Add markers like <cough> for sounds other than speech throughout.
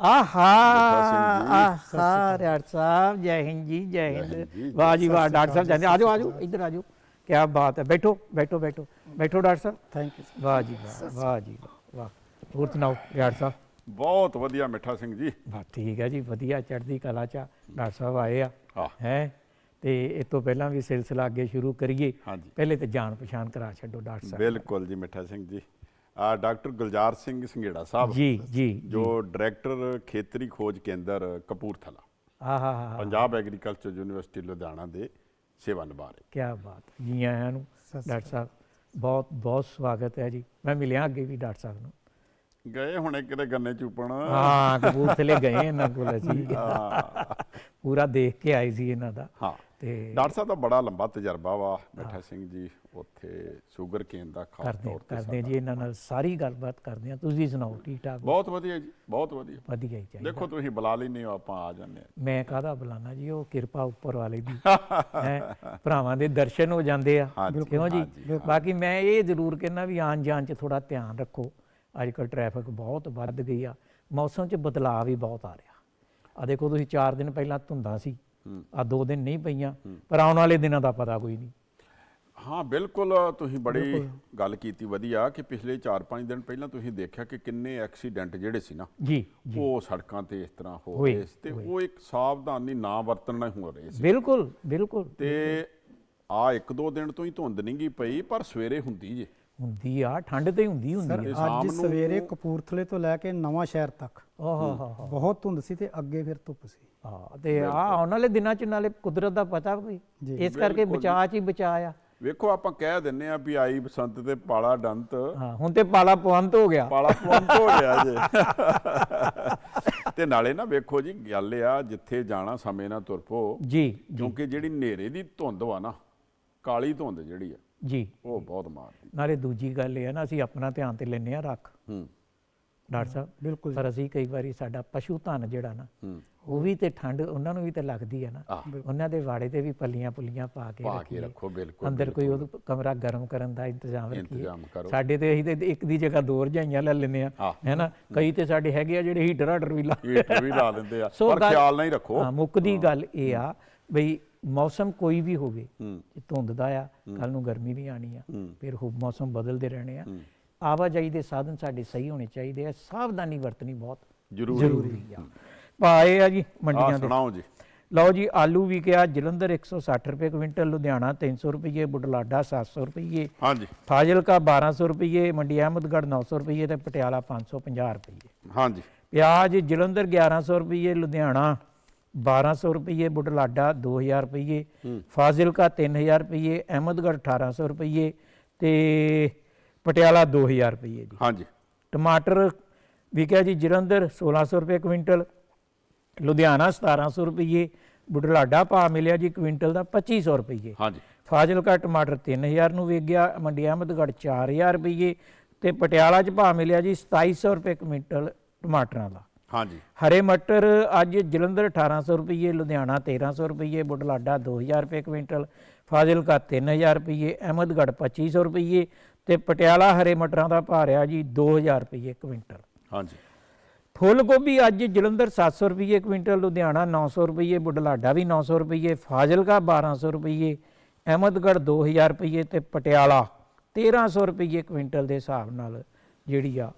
ਆਹਾ ਸਿੰਘ ਜੀ। ਆਹਾ ਰਿਆੜ ਸਾਹਿਬ ਜੈ ਹਿੰਦ ਜੀ ਜੈ ਹਿੰਦ। ਹਿੰਦ ਜੀ, ਵਾਹ ਜੀ ਵਾਹ ਡਾਕਟਰ ਸਾਹਿਬ ਜਾਂਦੇ ਆਜੋ ਆਜੋ ਇੱਧਰ ਆਜੋ। ਕੀ ਬਾਤ ਹੈ ਬੈਠੋ ਬੈਠੋ ਬੈਠੋ। ਬੈਠੋ ਡਾਕਟਰ ਸਾਹਿਬ। ਥੈਂਕ ਯੂ ਵਾਹ ਜੀ ਵਾਹ ਵਾਹ ਜੀ ਵਾਹ ਵਾਹ। ਹੋਰ ਸੁਣਾਓ ਰਿਆੜ ਸਾਹਿਬ? ਬਹੁਤ ਵਧੀਆ ਮਿੱਠਾ ਸਿੰਘ ਜੀ। ਬਾ ਠੀਕ ਹੈ ਜੀ ਵਧੀਆ ਚੜ੍ਹਦੀ ਕਲਾ ਚ। ਡਾਕਟਰ ਸਾਹਿਬ ਆਏ ਆ। ਹਾਂ। ਤੇ ਇਸ ਤੋਂ ਪਹਿਲਾਂ ਵੀ ਸਿਲਸਿਲਾ ਅੱਗੇ ਸ਼ੁਰੂ ਕਰੀਏ। ਪਹਿਲੇ ਤੇ ਜਾਣ ਪਛਾਣ ਕਰਾ ਛੱਡੋ ਡਾਕਟਰ ਸਾਹਿਬ। ਬਿਲਕੁਲ ਜੀ ਮਿੱਠਾ ਸਿੰਘ ਜੀ। ਡਾਕਟਰ ਗੁਲਜ਼ਾਰ ਸਿੰਘ ਸੰਘੇੜਾ ਸਾਹਿਬ ਜੀ ਜੀ ਜੋ ਡਾਇਰੈਕਟਰ ਖੇਤਰੀ ਖੋਜ ਕੇਂਦਰ ਕਪੂਰਥਲਾ। ਆਹਾ ਹਾ ਹਾ ਪੰਜਾਬ ਐਗਰੀਕਲਚਰ ਯੂਨੀਵਰਸਿਟੀ ਲੁਧਿਆਣਾ ਦੇ ਸੇਵਾ ਨਿਭਾ ਰਹੇ। ਕੀ ਬਾਤ ਹੈ। ਜੀ ਆਇਆਂ ਨੂੰ ਡਾਕਟਰ ਸਾਹਿਬ ਬਹੁਤ ਬਹੁਤ ਸਵਾਗਤ ਹੈ ਜੀ। ਮੈਂ ਮਿਲਿਆ ਅੱਗੇ ਵੀ ਡਾਕਟਰ ਸਾਹਿਬ ਨੂੰ। ਗਏ ਹੁਣੇ ਕਿਤੇ ਗੰਨੇ ਚੂਪਣ। ਹਾਂ ਕਪੂਰਥਲੇ ਗਏ ਇਹਨਾਂ ਕੋਲ ਅਸੀਂ। ਹਾਂ। ਪੂਰਾ ਦੇਖ ਕੇ ਆਏ ਸੀ ਇਹਨਾਂ ਦਾ। ਹਾਂ। ਤੇ ਡਾਕਟਰ ਸਾਹਿਬ ਦਾ ਬੜਾ ਲੰਬਾ ਤਜਰਬਾ ਵਾ ਮਿੱਠਾ ਸਿੰਘ ਜੀ ਉੱਥੇ ਸ਼ੂਗਰ ਕੇਨ ਦਾ ਖਾਸ ਤੌਰ ਤੇ ਕਰਦੇ ਜੀ ਇਹਨਾਂ ਨਾਲ ਸਾਰੀ ਗੱਲਬਾਤ ਕਰਦੇ ਆ ਤੁਸੀਂ ਸੁਣਾਓ ਠੀਕ ਠਾਕ? ਬਹੁਤ ਵਧੀਆ ਜੀ ਬਹੁਤ ਵਧੀਆ। ਵਧੀਆ ਹੀ ਚਾਹੀਦਾ। ਦੇਖੋ ਤੁਸੀਂ ਬੁਲਾ ਲੈਂਦੇ ਹੋ ਆਪਾਂ ਆ ਜਾਂਦੇ ਹਾਂ। ਮੈਂ ਕਾਹਦਾ ਬੁਲਾਣਾ ਜੀ ਉਹ ਕਿਰਪਾ ਉੱਪਰ ਵਾਲੇ ਦੀ। <laughs> ਹੈ ਭਰਾਵਾਂ ਦੇ ਦਰਸ਼ਨ ਹੋ ਜਾਂਦੇ ਆ। ਕਿਉਂ ਜੀ? ਬਾਕੀ ਮੈਂ ਇਹ ਜ਼ਰੂਰ ਕਹਿੰਦਾ ਵੀ ਆਉਣ ਜਾਣ 'ਚ ਥੋੜਾ ਧਿਆਨ ਰੱਖੋ। ਅੱਜ ਕੱਲ ਟ੍ਰੈਫਿਕ ਬਹੁਤ ਵੱਧ ਗਈ ਆ ਮੌਸਮ 'ਚ ਬਦਲਾਅ ਵੀ ਬਹੁਤ ਆ ਰਿਹਾ। ਆ ਦੇਖੋ ਤੁਸੀਂ 4 ਦਿਨ ਪਹਿਲਾਂ ਧੁੰਦਾਂ ਸੀ ਆ 2 ਦਿਨ ਨਹੀਂ ਪਈਆਂ ਪਰ ਆਉਣ ਵਾਲੇ ਦਿਨਾਂ ਦਾ ਪਤਾ ਕੋਈ ਨਹੀਂ। ਹਾਂ ਬਿਲਕੁਲ ਤੁਸੀਂ ਬੜੀ ਗੱਲ ਕੀਤੀ ਵਧੀਆ ਕਿ ਪਿਛਲੇ 4-5 ਦਿਨ ਪਹਿਲਾਂ ਤੁਸੀਂ ਦੇਖਿਆ ਕਿ ਕਿੰਨੇ ਐਕਸੀਡੈਂਟ ਜਿਹੜੇ ਸੀ ਨਾ ਜੀ ਉਹ ਸੜਕਾਂ ਤੇ ਇਸ ਤਰ੍ਹਾਂ ਹੋ ਰਹੇ ਸੀ ਤੇ ਉਹ ਇੱਕ ਸਾਵਧਾਨੀ ਨਾ ਵਰਤਣ ਨਾਲ ਹੋ ਰਹੇ ਸੀ। ਬਿਲਕੁਲ ਬਿਲਕੁਲ। ਤੇ ਆ ਇੱਕ ਦੋ ਦਿਨ ਤੋਂ ਹੀ ਧੁੰਦ ਨਹੀਂ ਗਈ ਪਈ ਪਰ ਸਵੇਰੇ ਹੁੰਦੀ ਜੇ। ਹੁੰਦੀ ਆ ਠੰਡ ਤੇ ਹੁੰਦੀ ਹੁੰਦੀ ਸਰ ਆ। ਅੱਜ ਸਵੇਰੇ ਕਪੂਰਥਲੇ ਤੋਂ ਲੈ ਕੇ ਨਵਾਂ ਸ਼ਹਿਰ ਤੱਕ। ਓਹ ਹੋ ਹੋ ਬਹੁਤ ਧੁੰਦ ਸੀ ਤੇ ਅੱਗੇ ਫਿਰ ਧੁੱਪ ਸੀ। ਹਾਂ ਤੇ ਆ ਆਉਣ ਵਾਲੇ ਦਿਨਾਂ 'ਚ ਨਾਲੇ ਕੁਦਰਤ ਦਾ ਪਤਾ ਕੋਈ ਇਸ ਕਰਕੇ ਬਚਾਅ 'ਚ ਹੀ ਬਚਾਅ ਆ। ਵੇਖੋ ਆਪਾਂ ਕਹਿ ਦਿੰਨੇ ਆ ਵੀ ਆਈ ਬਸੰਤ ਤੇ ਪਾਲਾ ਡੰਤ। ਹਾਂ ਹੁਣ ਤੇ ਪਾਲਾ ਪਵੰਤ ਹੋ ਗਿਆ। ਪਾਲਾ ਪਵੰਤ ਹੋ ਗਿਆ ਜੇ। ਤੇ ਨਾਲੇ ਨਾ ਵੇਖੋ ਜੀ ਗੱਲ ਆ ਜਿੱਥੇ ਜਾਣਾ ਸਮੇਂ ਨਾਲ ਤੁਰ ਪੋ ਜੀ ਕਿਉਂਕਿ ਜਿਹੜੀ ਹਨੇਰੇ ਦੀ ਧੁੰਦ ਵਾ ਨਾ ਕਾਲੀ ਧੁੰਦ ਜਿਹੜੀ ਆ ਜੀ। ਉਹ ਬਹੁਤ ਮਾਰਦੀ ਨਾਲੇ ਦੂਜੀ ਗੱਲ ਇਹ ਹੈ ਨਾ ਅਸੀਂ ਆਪਣਾ ਧਿਆਨ ਤੇ ਲੈਨੇ ਆ ਰੱਖ। ਹੂੰ। ਡਾਕਟਰ ਸਾਹਿਬ ਬਿਲਕੁਲ ਪਰ ਅਸੀਂ ਕਈ ਵਾਰੀ ਸਾਡਾ ਪਸ਼ੂ ਧਨ ਜਿਹੜਾ ਨਾ ਉਹ ਵੀ ਤੇ ਠੰਡ ਉਹਨਾਂ ਨੂੰ ਵੀ ਤੇ ਲੱਗਦੀ ਹੈ ਨਾ। ਉਹਨਾਂ ਦੇ ਵਾੜੇ ਤੇ ਵੀ ਪੱਲੀਆਂ ਪੁੱਲੀਆਂ ਪਾ ਕੇ ਪਾ ਕੇ ਰੱਖੋ ਬਿਲਕੁਲ ਅੰਦਰ ਕੋਈ ਉਹ ਕਮਰਾ ਗਰਮ ਕਰਨ ਦਾ ਇੰਤਜ਼ਾਮ ਰੱਖੀਏ। ਸਾਡੇ ਤੇ ਅਸੀਂ ਤੇ ਇੱਕ ਦੀ ਜਗ੍ਹਾ ਦੋ ਰਜਾਈਆਂ ਲੈ ਲੈਂਦੇ ਆ। ਹੈਨਾ ਕਈ ਤੇ ਸਾਡੇ ਹੈਗੇ ਆ ਜਿਹੜੇ ਹੀਟਰ ਹਾਟਰ ਵੀ ਲਾ ਹੀਟਰ ਵੀ ਲਾ ਦਿੰਦੇ ਆ ਪਰ ਖਿਆਲ ਨਹੀਂ ਰੱਖੋ। ਹਾਂ ਮੁੱਕਦੀ ਗੱਲ ਇਹ ਆ ਬਈ ਮੌਸਮ ਕੋਈ ਵੀ ਹੋਵੇ ਇਹ ਧੁੰਦ ਦਾ ਆ ਕੱਲ ਨੂੰ ਗਰਮੀ ਵੀ ਆਣੀ ਆ। ਫਿਰ ਹੋ ਮੌਸਮ ਬਦਲਦੇ ਰਹਿਣੇ ਆ। ਆਵਾਜਾਈ ਦੇ ਸਾਧਨ ਸਾਡੇ ਸਹੀ ਹੋਣੇ ਚਾਹੀਦੇ ਆ ਸਾਵਧਾਨੀ ਵਰਤਣੀ ਬਹੁਤ ਜ਼ਰੂਰੀ। ਆ। ਪਾਏ ਆ ਜੀ ਮੰਡੀਆਂ ਦੇ ਸੁਣਾਓ ਜੀ। ਲਓ ਜੀ ਆਲੂ ਵੀ ਕਿਹਾ ਜਲੰਧਰ 160 ਰੁਪਏ ਕੁਇੰਟਲ ਲੁਧਿਆਣਾ 300 ਰੁਪਏ ਬੁਢਲਾਡਾ 700 ਰੁਪਏ ਹਾਂਜੀ। ਫਾਜ਼ਿਲਕਾ 1200 ਰੁਪਏ ਮੰਡੀ ਅਹਿਮਦਗੜ੍ਹ 900 ਰੁਪਏ ਤੇ ਪਟਿਆਲਾ 550 ਰੁਪਏ। ਹਾਂਜੀ। ਪਿਆਜ਼ ਜਲੰਧਰ 1100 ਰੁਪਏ ਲੁਧਿਆਣਾ 1200 ਰੁਪਏ ਬੁਢਲਾਡਾ 2000 ਰੁਪਏ ਫਾਜ਼ਿਲਕਾ 3000 ਰੁਪਏ ਅਹਿਮਦਗੜ੍ਹ 1800 ਰੁਪਏ ਤੇ ਪਟਿਆਲਾ 2000 ਰੁਪਏ ਜੀ। ਹਾਂਜੀ। ਟਮਾਟਰ ਵਿਕਿਆ ਜੀ ਜਲੰਧਰ 1600 ਰੁਪਏ ਕੁਇੰਟਲ ਲੁਧਿਆਣਾ 1700 ਰੁਪਏ ਬੁਢਲਾਡਾ ਭਾਅ ਮਿਲਿਆ ਜੀ ਕੁਇੰਟਲ ਦਾ 2500 ਰੁਪਏ ਹਾਂਜੀ। ਫਾਜ਼ਿਲਕਾ ਟਮਾਟਰ 3000 ਨੂੰ ਵਿਕ ਗਿਆ ਮੰਡੀ ਅਹਿਮਦਗੜ੍ਹ 4000 ਰੁਪਏ ਤੇ ਪਟਿਆਲਾ 'ਚ ਭਾਅ ਮਿਲਿਆ ਜੀ 2700 ਰੁਪਏ ਕੁਇੰਟਲ ਟਮਾਟਰਾਂ ਦਾ। ਹਾਂਜੀ। ਹਰੇ ਮਟਰ ਅੱਜ ਜਲੰਧਰ 1800 ਰੁਪਏ ਲੁਧਿਆਣਾ 1300 ਰੁਪਏ ਬੁਢਲਾਡਾ 2000 ਰੁਪਏ ਕੁਇੰਟਲ ਫਾਜ਼ਿਲਕਾ 3000 ਰੁਪਏ ਅਹਿਮਦਗੜ੍ਹ 2500 ਰੁਪਏ ਤੇ ਪਟਿਆਲਾ ਹਰੇ ਮਟਰਾਂ ਦਾ ਭਾਅ ਰਿਹਾ ਜੀ 2000 ਰੁਪਏ ਕੁਇੰਟਲ। ਹਾਂਜੀ। ਫੁੱਲ ਗੋਭੀ ਅੱਜ ਜਲੰਧਰ 700 ਰੁਪਏ ਕੁਇੰਟਲ ਲੁਧਿਆਣਾ 900 ਰੁਪਏ ਬੁਢਲਾਡਾ ਵੀ 900 ਰੁਪਏ ਫਾਜ਼ਿਲਕਾ 1200 ਰੁਪਏ ਅਹਿਮਦਗੜ੍ਹ 2000 ਰੁਪਏ ਤੇ ਪਟਿਆਲਾ 1300 ਰੁਪਏ ਕੁਇੰਟਲ ਦੇ ਹਿਸਾਬ ਨਾਲ ਜਿਹੜੀ ਆ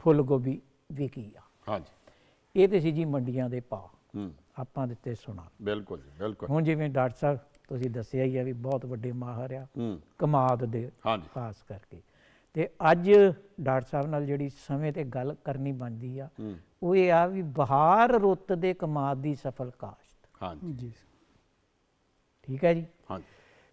ਫੁੱਲ ਗੋਭੀ ਵਿਕੀ ਆ। ਹਾਂਜੀ। ਇਹ ਤੇ ਸੀ ਜੀ ਮੰਡੀਆਂ ਦੇ ਭਾਅ। ਹੂੰ। ਆਪਾਂ ਦਿੱਤੇ ਸੁਣਾ ਬਿਲਕੁਲ ਜੀ ਬਿਲਕੁਲ। ਹੁਣ ਜਿਵੇਂ ਡਾਕਟਰ ਸਾਹਿਬ ਤੁਸੀਂ ਦੱਸਿਆ ਹੀ ਆ ਵੀ ਬਹੁਤ ਵੱਡੇ ਮਾਹਰ ਆ। ਹੂੰ। ਕਮਾਦ ਦੇ ਹਾਂਜੀ। ਖਾਸ ਕਰਕੇ। ਤੇ ਅੱਜ ਡਾਕਟਰ ਸਾਹਿਬ ਨਾਲ ਜਿਹੜੀ ਸਮੇਂ ਤੇ ਗੱਲ ਕਰਨੀ ਬਣਦੀ ਆ ਉਹ ਇਹ ਆ ਵੀ ਬਹਾਰ ਰੁੱਤ ਦੇ ਕਮਾਦ ਦੀ ਸਫਲ ਕਾਸ਼ਤ। ਹਾਂਜੀ। ਜੀ। ਠੀਕ ਹੈ ਜੀ? ਹਾਂਜੀ।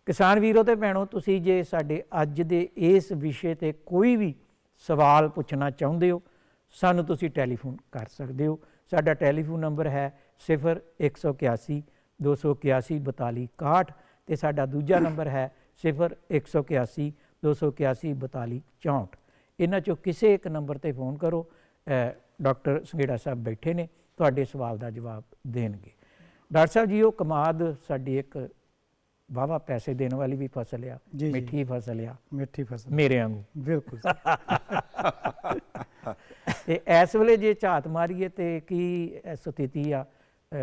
ਕਿਸਾਨ ਵੀਰੋ ਤੇ ਭੈਣੋ ਤੁਸੀਂ ਜੇ ਸਾਡੇ ਅੱਜ ਦੇ ਇਸ ਵਿਸ਼ੇ ਤੇ ਕੋਈ ਵੀ ਸਵਾਲ ਪੁੱਛਣਾ ਚਾਹੁੰਦੇ ਹੋ ਸਾਨੂੰ ਤੁਸੀਂ ਟੈਲੀਫੋਨ ਕਰ ਸਕਦੇ ਹੋ। ਸਾਡਾ ਟੈਲੀਫੋਨ ਨੰਬਰ ਹੈ 0181 281 42 61 ਤੇ ਸਾਡਾ ਦੂਜਾ ਨੰਬਰ ਹੈ 0181 281 42 64 ਇਹਨਾਂ ਚੋਂ ਕਿਸੇ ਇੱਕ ਨੰਬਰ ਤੇ ਫੋਨ ਕਰੋ। ਡਾਕਟਰ ਸੰਘੇੜਾ ਸਾਹਿਬ ਬੈਠੇ ਨੇ ਤੁਹਾਡੇ ਸਵਾਲ ਦਾ ਜਵਾਬ ਦੇਣਗੇ। ਡਾਕਟਰ ਸਾਹਿਬ ਜੀ ਉਹ ਕਮਾਦ ਸਾਡੀ ਇੱਕ ਵਾਵਾ ਪੈਸੇ ਦੇਣ ਵਾਲੀ ਵੀ ਫਸਲ ਆ। ਮਿੱਠੀ ਫਸਲ ਆ। ਮਿੱਠੀ ਫਸਲ। ਮੇਰੇ ਵਾਂਗੂ। ਬਿਲਕੁਲ। <laughs> ਤੇ ਇਸ ਵੇਲੇ ਜੇ ਝਾਤ ਮਾਰੀਏ ਤੇ ਕੀ ਸਥਿਤੀ ਆ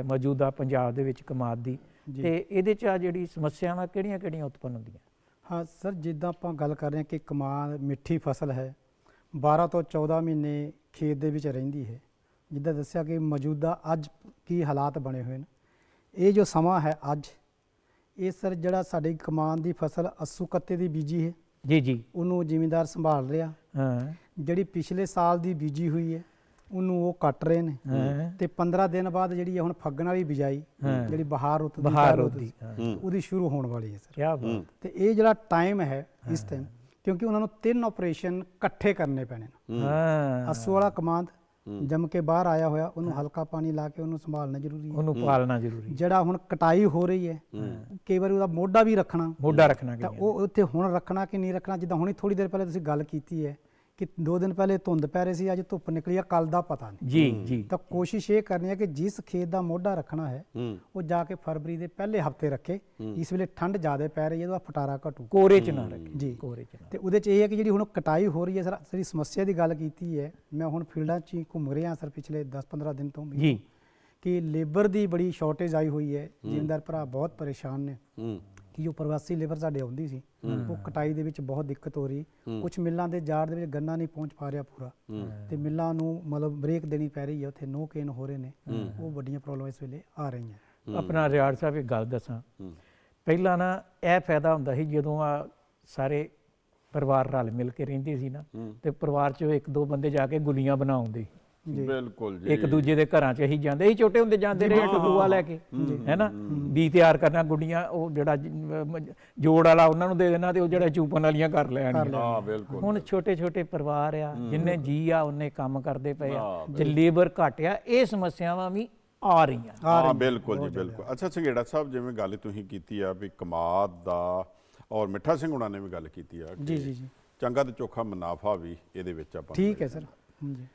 ਮੌਜੂਦਾ ਪੰਜਾਬ ਦੇ ਵਿੱਚ ਕਮਾਦ ਦੀ। ਤੇ ਇਹਦੇ ਚ ਆ ਜਿਹੜੀ ਸਮੱਸਿਆਵਾਂ ਕਿਹੜੀਆਂ ਕਿਹੜੀਆਂ ਉਤਪੰਨ ਹੁੰਦੀਆਂ? ਹਾਂ ਸਰ ਜਿੱਦਾਂ ਆਪਾਂ ਗੱਲ ਕਰ ਰਹੇ ਹਾਂ ਕਿ ਕਮਾਲ ਮਿੱਠੀ ਫਸਲ ਹੈ 12 ਤੋਂ 14 ਮਹੀਨੇ ਖੇਤ ਦੇ ਵਿੱਚ ਰਹਿੰਦੀ ਹੈ। ਜਿੱਦਾਂ ਦੱਸਿਆ ਕਿ ਮੌਜੂਦਾ ਅੱਜ ਕੀ ਹਾਲਾਤ ਬਣੇ ਹੋਏ ਨੇ। ਇਹ ਜੋ ਸਮਾਂ ਹੈ ਅੱਜ ਇਹ ਸਰ ਜਿਹੜਾ ਸਾਡੀ ਕਮਾਨ ਦੀ ਫਸਲ ਅੱਸੂ ਕੱਤੇ ਦੀ ਬੀਜੀ ਹੈ। ਜੀ ਜੀ। ਉਹਨੂੰ ਜ਼ਿਮੀਂਦਾਰ ਸੰਭਾਲ ਰਿਹਾ। ਹਾਂ। ਜਿਹੜੀ ਪਿਛਲੇ ਸਾਲ ਦੀ ਬੀਜੀ ਹੋਈ ਹੈ ਉਹਨੂੰ ਉਹ ਕੱਟ ਰਹੇ ਨੇ। ਤੇ 15 ਦਿਨ ਬਾਅਦ ਜਿਹੜੀ ਹੁਣ ਫੱਗਣ ਵਾਲੀ ਬਿਜਾਈ। ਜਿਹੜੀ ਬਹਾਰ ਰੁੱਤ ਦੀ ਬਹਾਰ ਰੁੱਤ ਦੀ, ਉਹਦੀ ਸ਼ੁਰੂ ਹੋਣ ਵਾਲੀ ਹੈ ਸਰ। ਕੀ ਬਾਤ। ਤੇ ਇਹ ਜਿਹੜਾ ਟਾਈਮ ਹੈ ਇਸ ਟਾਈਮ ਕਿਉਂਕਿ ਉਹਨਾਂ ਨੂੰ ਤਿੰਨ ਆਪਰੇਸ਼ਨ ਇਕੱਠੇ ਕਰਨੇ ਪੈਣੇ ਨੇ। ਹਾਂ। ਅਸੂ ਵਾਲਾ ਕਮਾਂਡ ਜੰਮ ਕੇ ਬਾਹਰ ਆਇਆ ਹੋਇਆ ਉਹਨੂੰ ਹਲਕਾ ਪਾਣੀ ਲਾ ਕੇ ਉਹਨੂੰ ਸੰਭਾਲਣਾ ਜ਼ਰੂਰੀ ਹੈ। ਉਹਨੂੰ ਪਾਲਣਾ ਜ਼ਰੂਰੀ ਜਿਹੜਾ ਹੁਣ ਕਟਾਈ ਹੋ ਰਹੀ ਹੈ ਕਈ ਵਾਰੀ ਉਹਦਾ ਮੋਢਾ ਵੀ ਰੱਖਣਾ। ਮੋਢਾ ਰੱਖਣਾ ਤਾਂ ਕਿ ਉਹ ਉੱਥੇ ਹੁਣ ਰੱਖਣਾ ਕਿ ਨਹੀਂ ਰੱਖਣਾ ਜਿੱਦਾਂ ਹੁਣੀ ਥੋੜੀ ਦੇਰ ਪਹਿਲੇ ਤੁਸੀਂ ਗੱਲ ਕੀਤੀ ਹੈ ਕਿ ਦੋ ਦਿਨ ਪਹਿਲੇ ਧੁੰਦ ਪੈ ਰਹੀ ਸੀ ਅੱਜ ਧੁੱਪ ਨਿਕਲੀ ਆ ਕੱਲ ਦਾ ਪਤਾ ਨਹੀਂ। ਜੀ ਜੀ। ਤਾਂ ਕੋਸ਼ਿਸ਼ ਇਹ ਕਰਨੀ ਹੈ ਕਿ ਜਿਸ ਖੇਤ ਦਾ ਮੋਢਾ ਰੱਖਣਾ ਹੈ ਉਹ ਜਾ ਕੇ ਫਰਵਰੀ ਦੇ ਪਹਿਲੇ ਹਫ਼ਤੇ ਰੱਖੇ। ਇਸ ਵੇਲੇ ਠੰਡ ਜ਼ਿਆਦਾ ਪੈ ਰਹੀ ਹੈ ਉਹਦਾ ਫਟਾਰਾ ਘਟੂ। ਕੋਰੇ ਚ ਨਾ ਰੱਖੇ ਜੀ। ਕੋਰੇ ਚ ਨਾ। ਤੇ ਉਹਦੇ ਚ ਇਹ ਹੈ ਕਿ ਜਿਹੜੀ ਹੁਣ ਕਟਾਈ ਹੋ ਰਹੀ ਹੈ ਸਰ ਸਾਰੀ ਸਮੱਸਿਆ ਦੀ ਗੱਲ ਕੀਤੀ ਹੈ ਮੈਂ ਹੁਣ ਫੀਲਡਾਂ 'ਚ ਹੀ ਘੁੰਮ ਰਿਹਾ ਸਰ ਪਿਛਲੇ 10-15 ਦਿਨ ਤੋਂ ਜੀ। ਕਿ ਲੇਬਰ ਦੀ ਬੜੀ ਸ਼ਾਰਟੇਜ ਆਈ ਹੋਈ ਹੈ ਜ਼ਿਮੀਂਦਾਰ ਭਰਾ ਬਹੁਤ ਪਰੇਸ਼ਾਨ ਨੇ। ਹੂੰ। ਕਿ ਜੋ ਪ੍ਰਵਾਸੀ ਲੇਬਰ ਸਾਡੇ ਆਉਂਦੀ ਸੀ ਉਹ ਕਟਾਈ ਦੇ ਵਿੱਚ ਬਹੁਤ ਦਿੱਕਤ ਹੋ ਰਹੀ। ਕੁਝ ਮਿੱਲਾਂ ਦੇ ਜਾੜ ਦੇ ਵਿੱਚ ਗੰਨਾ ਨਹੀਂ ਪਹੁੰਚ ਪਾ ਰਿਹਾ ਪੂਰਾ। ਤੇ ਮਿੱਲਾਂ ਨੂੰ ਮਤਲਬ ਬ੍ਰੇਕ ਦੇਣੀ ਪੈ ਰਹੀ ਹੈ ਉੱਥੇ ਨੋ ਕੇਨ ਹੋ ਰਹੇ ਨੇ। ਉਹ ਵੱਡੀਆਂ ਪ੍ਰੋਬਲਮ ਇਸ ਵੇਲੇ ਆ ਰਹੀਆਂ। ਆਪਣਾ ਰਿਆੜ ਸਾਹਿਬ ਇੱਕ ਗੱਲ ਦੱਸਾਂ। ਪਹਿਲਾਂ ਨਾ ਇਹ ਫਾਇਦਾ ਹੁੰਦਾ ਸੀ ਜਦੋਂ ਆ ਸਾਰੇ ਪਰਿਵਾਰ ਰਲ ਮਿਲ ਕੇ ਰਹਿੰਦੇ ਸੀ ਨਾ। ਤੇ ਪਰਿਵਾਰ ਚੋਂ ਇੱਕ ਦੋ ਬੰਦੇ ਜਾ ਕੇ ਗੁੱਲੀਆਂ ਬਣਾਉਂਦੇ ਬਿਲਕੁਲ ਜੀ। ਇੱਕ ਦੂਜੇ ਦੇ ਘਰਾਂ 'ਚ ਅਸੀਂ ਜਾਂਦੇ ਸੀ ਛੋਟੇ ਹੁੰਦੇ ਜਾਂਦੇ ਰਹੇ ਟਟੂਆ ਲੈ ਕੇ ਹੈਨਾ ਬੀ ਤਿਆਰ ਕਰਨਾ ਗੁੱਡੀਆਂ ਉਹ ਜਿਹੜਾ ਜੋੜ ਵਾਲਾ ਉਹਨਾਂ ਨੂੰ ਦੇ ਦੇਣਾ ਤੇ ਉਹ ਜਿਹੜਾ ਚੂਪਨ ਵਾਲੀਆਂ ਕਰ ਲੈਣੀਆਂ ਹਾਂ ਬਿਲਕੁਲ। ਹੁਣ ਛੋਟੇ ਛੋਟੇ ਪਰਿਵਾਰ ਆ ਜਿੰਨੇ ਜੀ ਆ ਉਹਨੇ ਕੰਮ ਕਰਦੇ ਪਏ ਆ। ਜੇ ਲੇਬਰ ਘੱਟ ਆ ਇਹ ਸਮੱਸਿਆਵਾਂ ਵੀ ਆ ਰਹੀਆਂ। ਹਾਂ ਬਿਲਕੁਲ ਜੀ ਬਿਲਕੁਲ। ਅੱਛਾ ਸੰਘੇੜਾ ਸਾਹਿਬ ਜਿਵੇਂ ਗੱਲ ਤੁਸੀਂ ਕੀਤੀ ਆ ਵੀ ਕਮਾਦ ਦਾ ਔਰ ਮਿੱਠਾ ਸਿੰਘ ਹੁਣਾਂ ਨੇ ਵੀ ਗੱਲ ਕੀਤੀ ਆ ਜੀ ਜੀ ਜੀ। ਚੰਗਾ ਤੇ ਚੋਖਾ ਮੁਨਾਫਾ ਵੀ ਇਹਦੇ ਵਿੱਚ ਆਪਾਂ ਠੀਕ ਹੈ ਸਰ। ਜੀ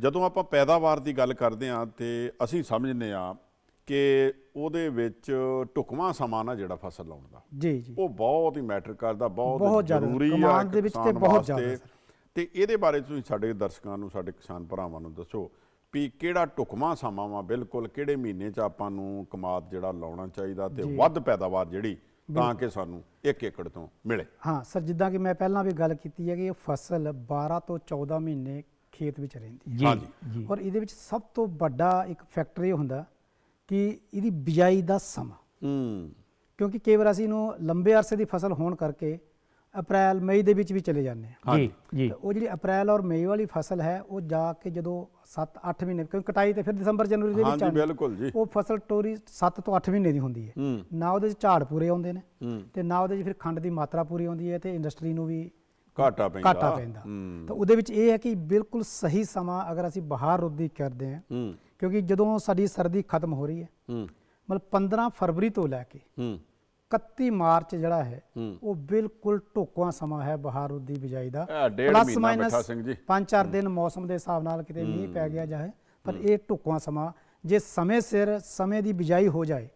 ਜਦੋਂ ਆਪਾਂ ਪੈਦਾਵਾਰ ਦੀ ਗੱਲ ਕਰਦੇ ਆ ਤੇ ਅਸੀਂ ਸਮਝਦੇ ਆ ਕਿ ਉਹਦੇ ਵਿੱਚ ਢੁਕਵਾਂ ਸਮਾਂ ਨਾ ਜਿਹੜਾ ਫਸਲ ਲਾਉਣ ਦਾ। ਜੀ ਜੀ। ਉਹ ਬਹੁਤ ਹੀ ਮੈਟਰ ਕਰਦਾ ਬਹੁਤ ਜ਼ਰੂਰੀ ਆ ਇੱਕ ਦੇ ਵਿੱਚ ਤੇ ਬਹੁਤ। ਜ਼ਿਆਦਾ। ਤੇ ਇਹਦੇ ਬਾਰੇ ਤੁਸੀਂ ਸਾਡੇ ਦਰਸ਼ਕਾਂ ਨੂੰ ਸਾਡੇ ਕਿਸਾਨ ਭਰਾਵਾਂ ਨੂੰ ਦੱਸੋ ਵੀ ਕਿਹੜਾ ਢੁਕਵਾਂ ਸਮਾਂ ਵਾ ਬਿਲਕੁਲ ਕਿਹੜੇ ਮਹੀਨੇ 'ਚ ਆਪਾਂ ਨੂੰ ਕਮਾਦ ਜਿਹੜਾ ਲਾਉਣਾ ਚਾਹੀਦਾ ਤੇ ਵੱਧ ਪੈਦਾਵਾਰ ਜਿਹੜੀ ਤਾਂ ਕਿ ਸਾਨੂੰ 1 ਏਕੜ ਤੋਂ ਮਿਲੇ। ਹਾਂ ਸਰ ਜਿੱਦਾਂ ਕਿ ਮੈਂ ਪਹਿਲਾਂ ਵੀ ਗੱਲ ਕੀਤੀ ਹੈ ਕਿ ਇਹ ਫਸਲ 12 ਤੋਂ 14 ਮਹੀਨੇ ਖੇਤ ਵਿੱਚ ਰਹਿੰਦੀ ਹਾਂਜੀ। ਜੀ। ਹੈ ਔਰ ਇਹਦੇ ਵਿੱਚ ਸਭ ਤੋਂ ਵੱਡਾ ਇੱਕ ਫੈਕਟਰ ਇਹ ਹੁੰਦਾ ਕਿ ਇਹਦੀ ਬਿਜਾਈ ਦਾ ਸਮਾਂ। ਹੂੰ। ਕਿਉਂਕਿ ਕਈ ਵਾਰ ਅਸੀਂ ਇਹਨੂੰ ਲੰਬੇ ਅਰਸੇ ਦੀ ਫਸਲ ਹੋਣ ਕਰਕੇ ਅਪ੍ਰੈਲ ਮਈ ਦੇ ਵਿੱਚ ਵੀ ਚਲੇ ਜਾਂਦੇ ਹਾਂ। ਜੀ। ਜੀ ਉਹ ਜਿਹੜੀ ਅਪ੍ਰੈਲ ਔਰ ਮਈ ਵਾਲੀ ਫਸਲ ਹੈ ਉਹ ਜਾ ਕੇ ਜਦੋਂ 7-8 ਮਹੀਨੇ ਕਿਉਂਕਿ ਕਟਾਈ ਤੇ ਫਿਰ ਦਸੰਬਰ ਜਨਵਰੀ ਦੇ ਵਿੱਚ ਹਾਂਜੀ ਆਉਣੀ। ਬਿਲਕੁਲ ਜੀ। ਉਹ ਫਸਲ ਟੋਰੀ 7 ਤੋਂ 8 ਮਹੀਨੇ ਦੀ ਹੁੰਦੀ ਹੈ। ਹੂੰ। ਨਾ ਉਹਦੇ 'ਚ ਝਾੜ ਪੂਰੇ ਆਉਂਦੇ ਨੇ ਹੂੰ। ਤੇ ਨਾ ਉਹਦੇ 'ਚ ਫਿਰ ਖੰਡ ਦੀ ਮਾਤਰਾ ਪੂਰੀ ਆਉਂਦੀ ਹੈ ਤੇ ਇੰਡਸਟਰੀ ਨੂੰ ਵੀ ਘਾਟਾ ਪੈਂਦਾ। ਘਾਟਾ ਪੈਂਦਾ। ਤਾਂ ਉਹਦੇ ਵਿੱਚ ਇਹ ਹੈ ਕਿ ਬਿਲਕੁਲ ਸਹੀ ਸਮਾਂ ਅਗਰ ਅਸੀਂ ਬਹਾਰ ਰੁੱਤ ਦੀ ਕਰਦੇ ਹਾਂ ਕਿਉਂਕਿ ਜਦੋਂ ਸਾਡੀ ਸਰਦੀ ਖਤਮ ਹੋ ਰਹੀ ਹੈ ਮਤਲਬ 15 ਫਰਵਰੀ ਤੋਂ ਲੈ ਕੇ ਹੂੰ। 31 ਮਾਰਚ ਜਿਹੜਾ ਹੈ ਉਹ ਬਿਲਕੁਲ ਢੋਕਵਾਂ ਸਮਾਂ ਹੈ ਬਹਾਰ ਦੀ ਬਿਜਾਈ ਦਾ। ਜੀ। ਪੰਜ ਚਾਰ ਦਿਨ ਮੌਸਮ ਦੇ ਹਿਸਾਬ ਨਾਲ ਕਿਤੇ ਮੀਂਹ ਪੈ ਗਿਆ ਜਾਏ ਪਰ ਇਹ ਢੁਕਵਾਂ ਸਮਾਂ ਜੇ ਸਮੇਂ ਸਿਰ ਸਮੇਂ ਦੀ ਬਿਜਾਈ ਹੋ ਜਾਏ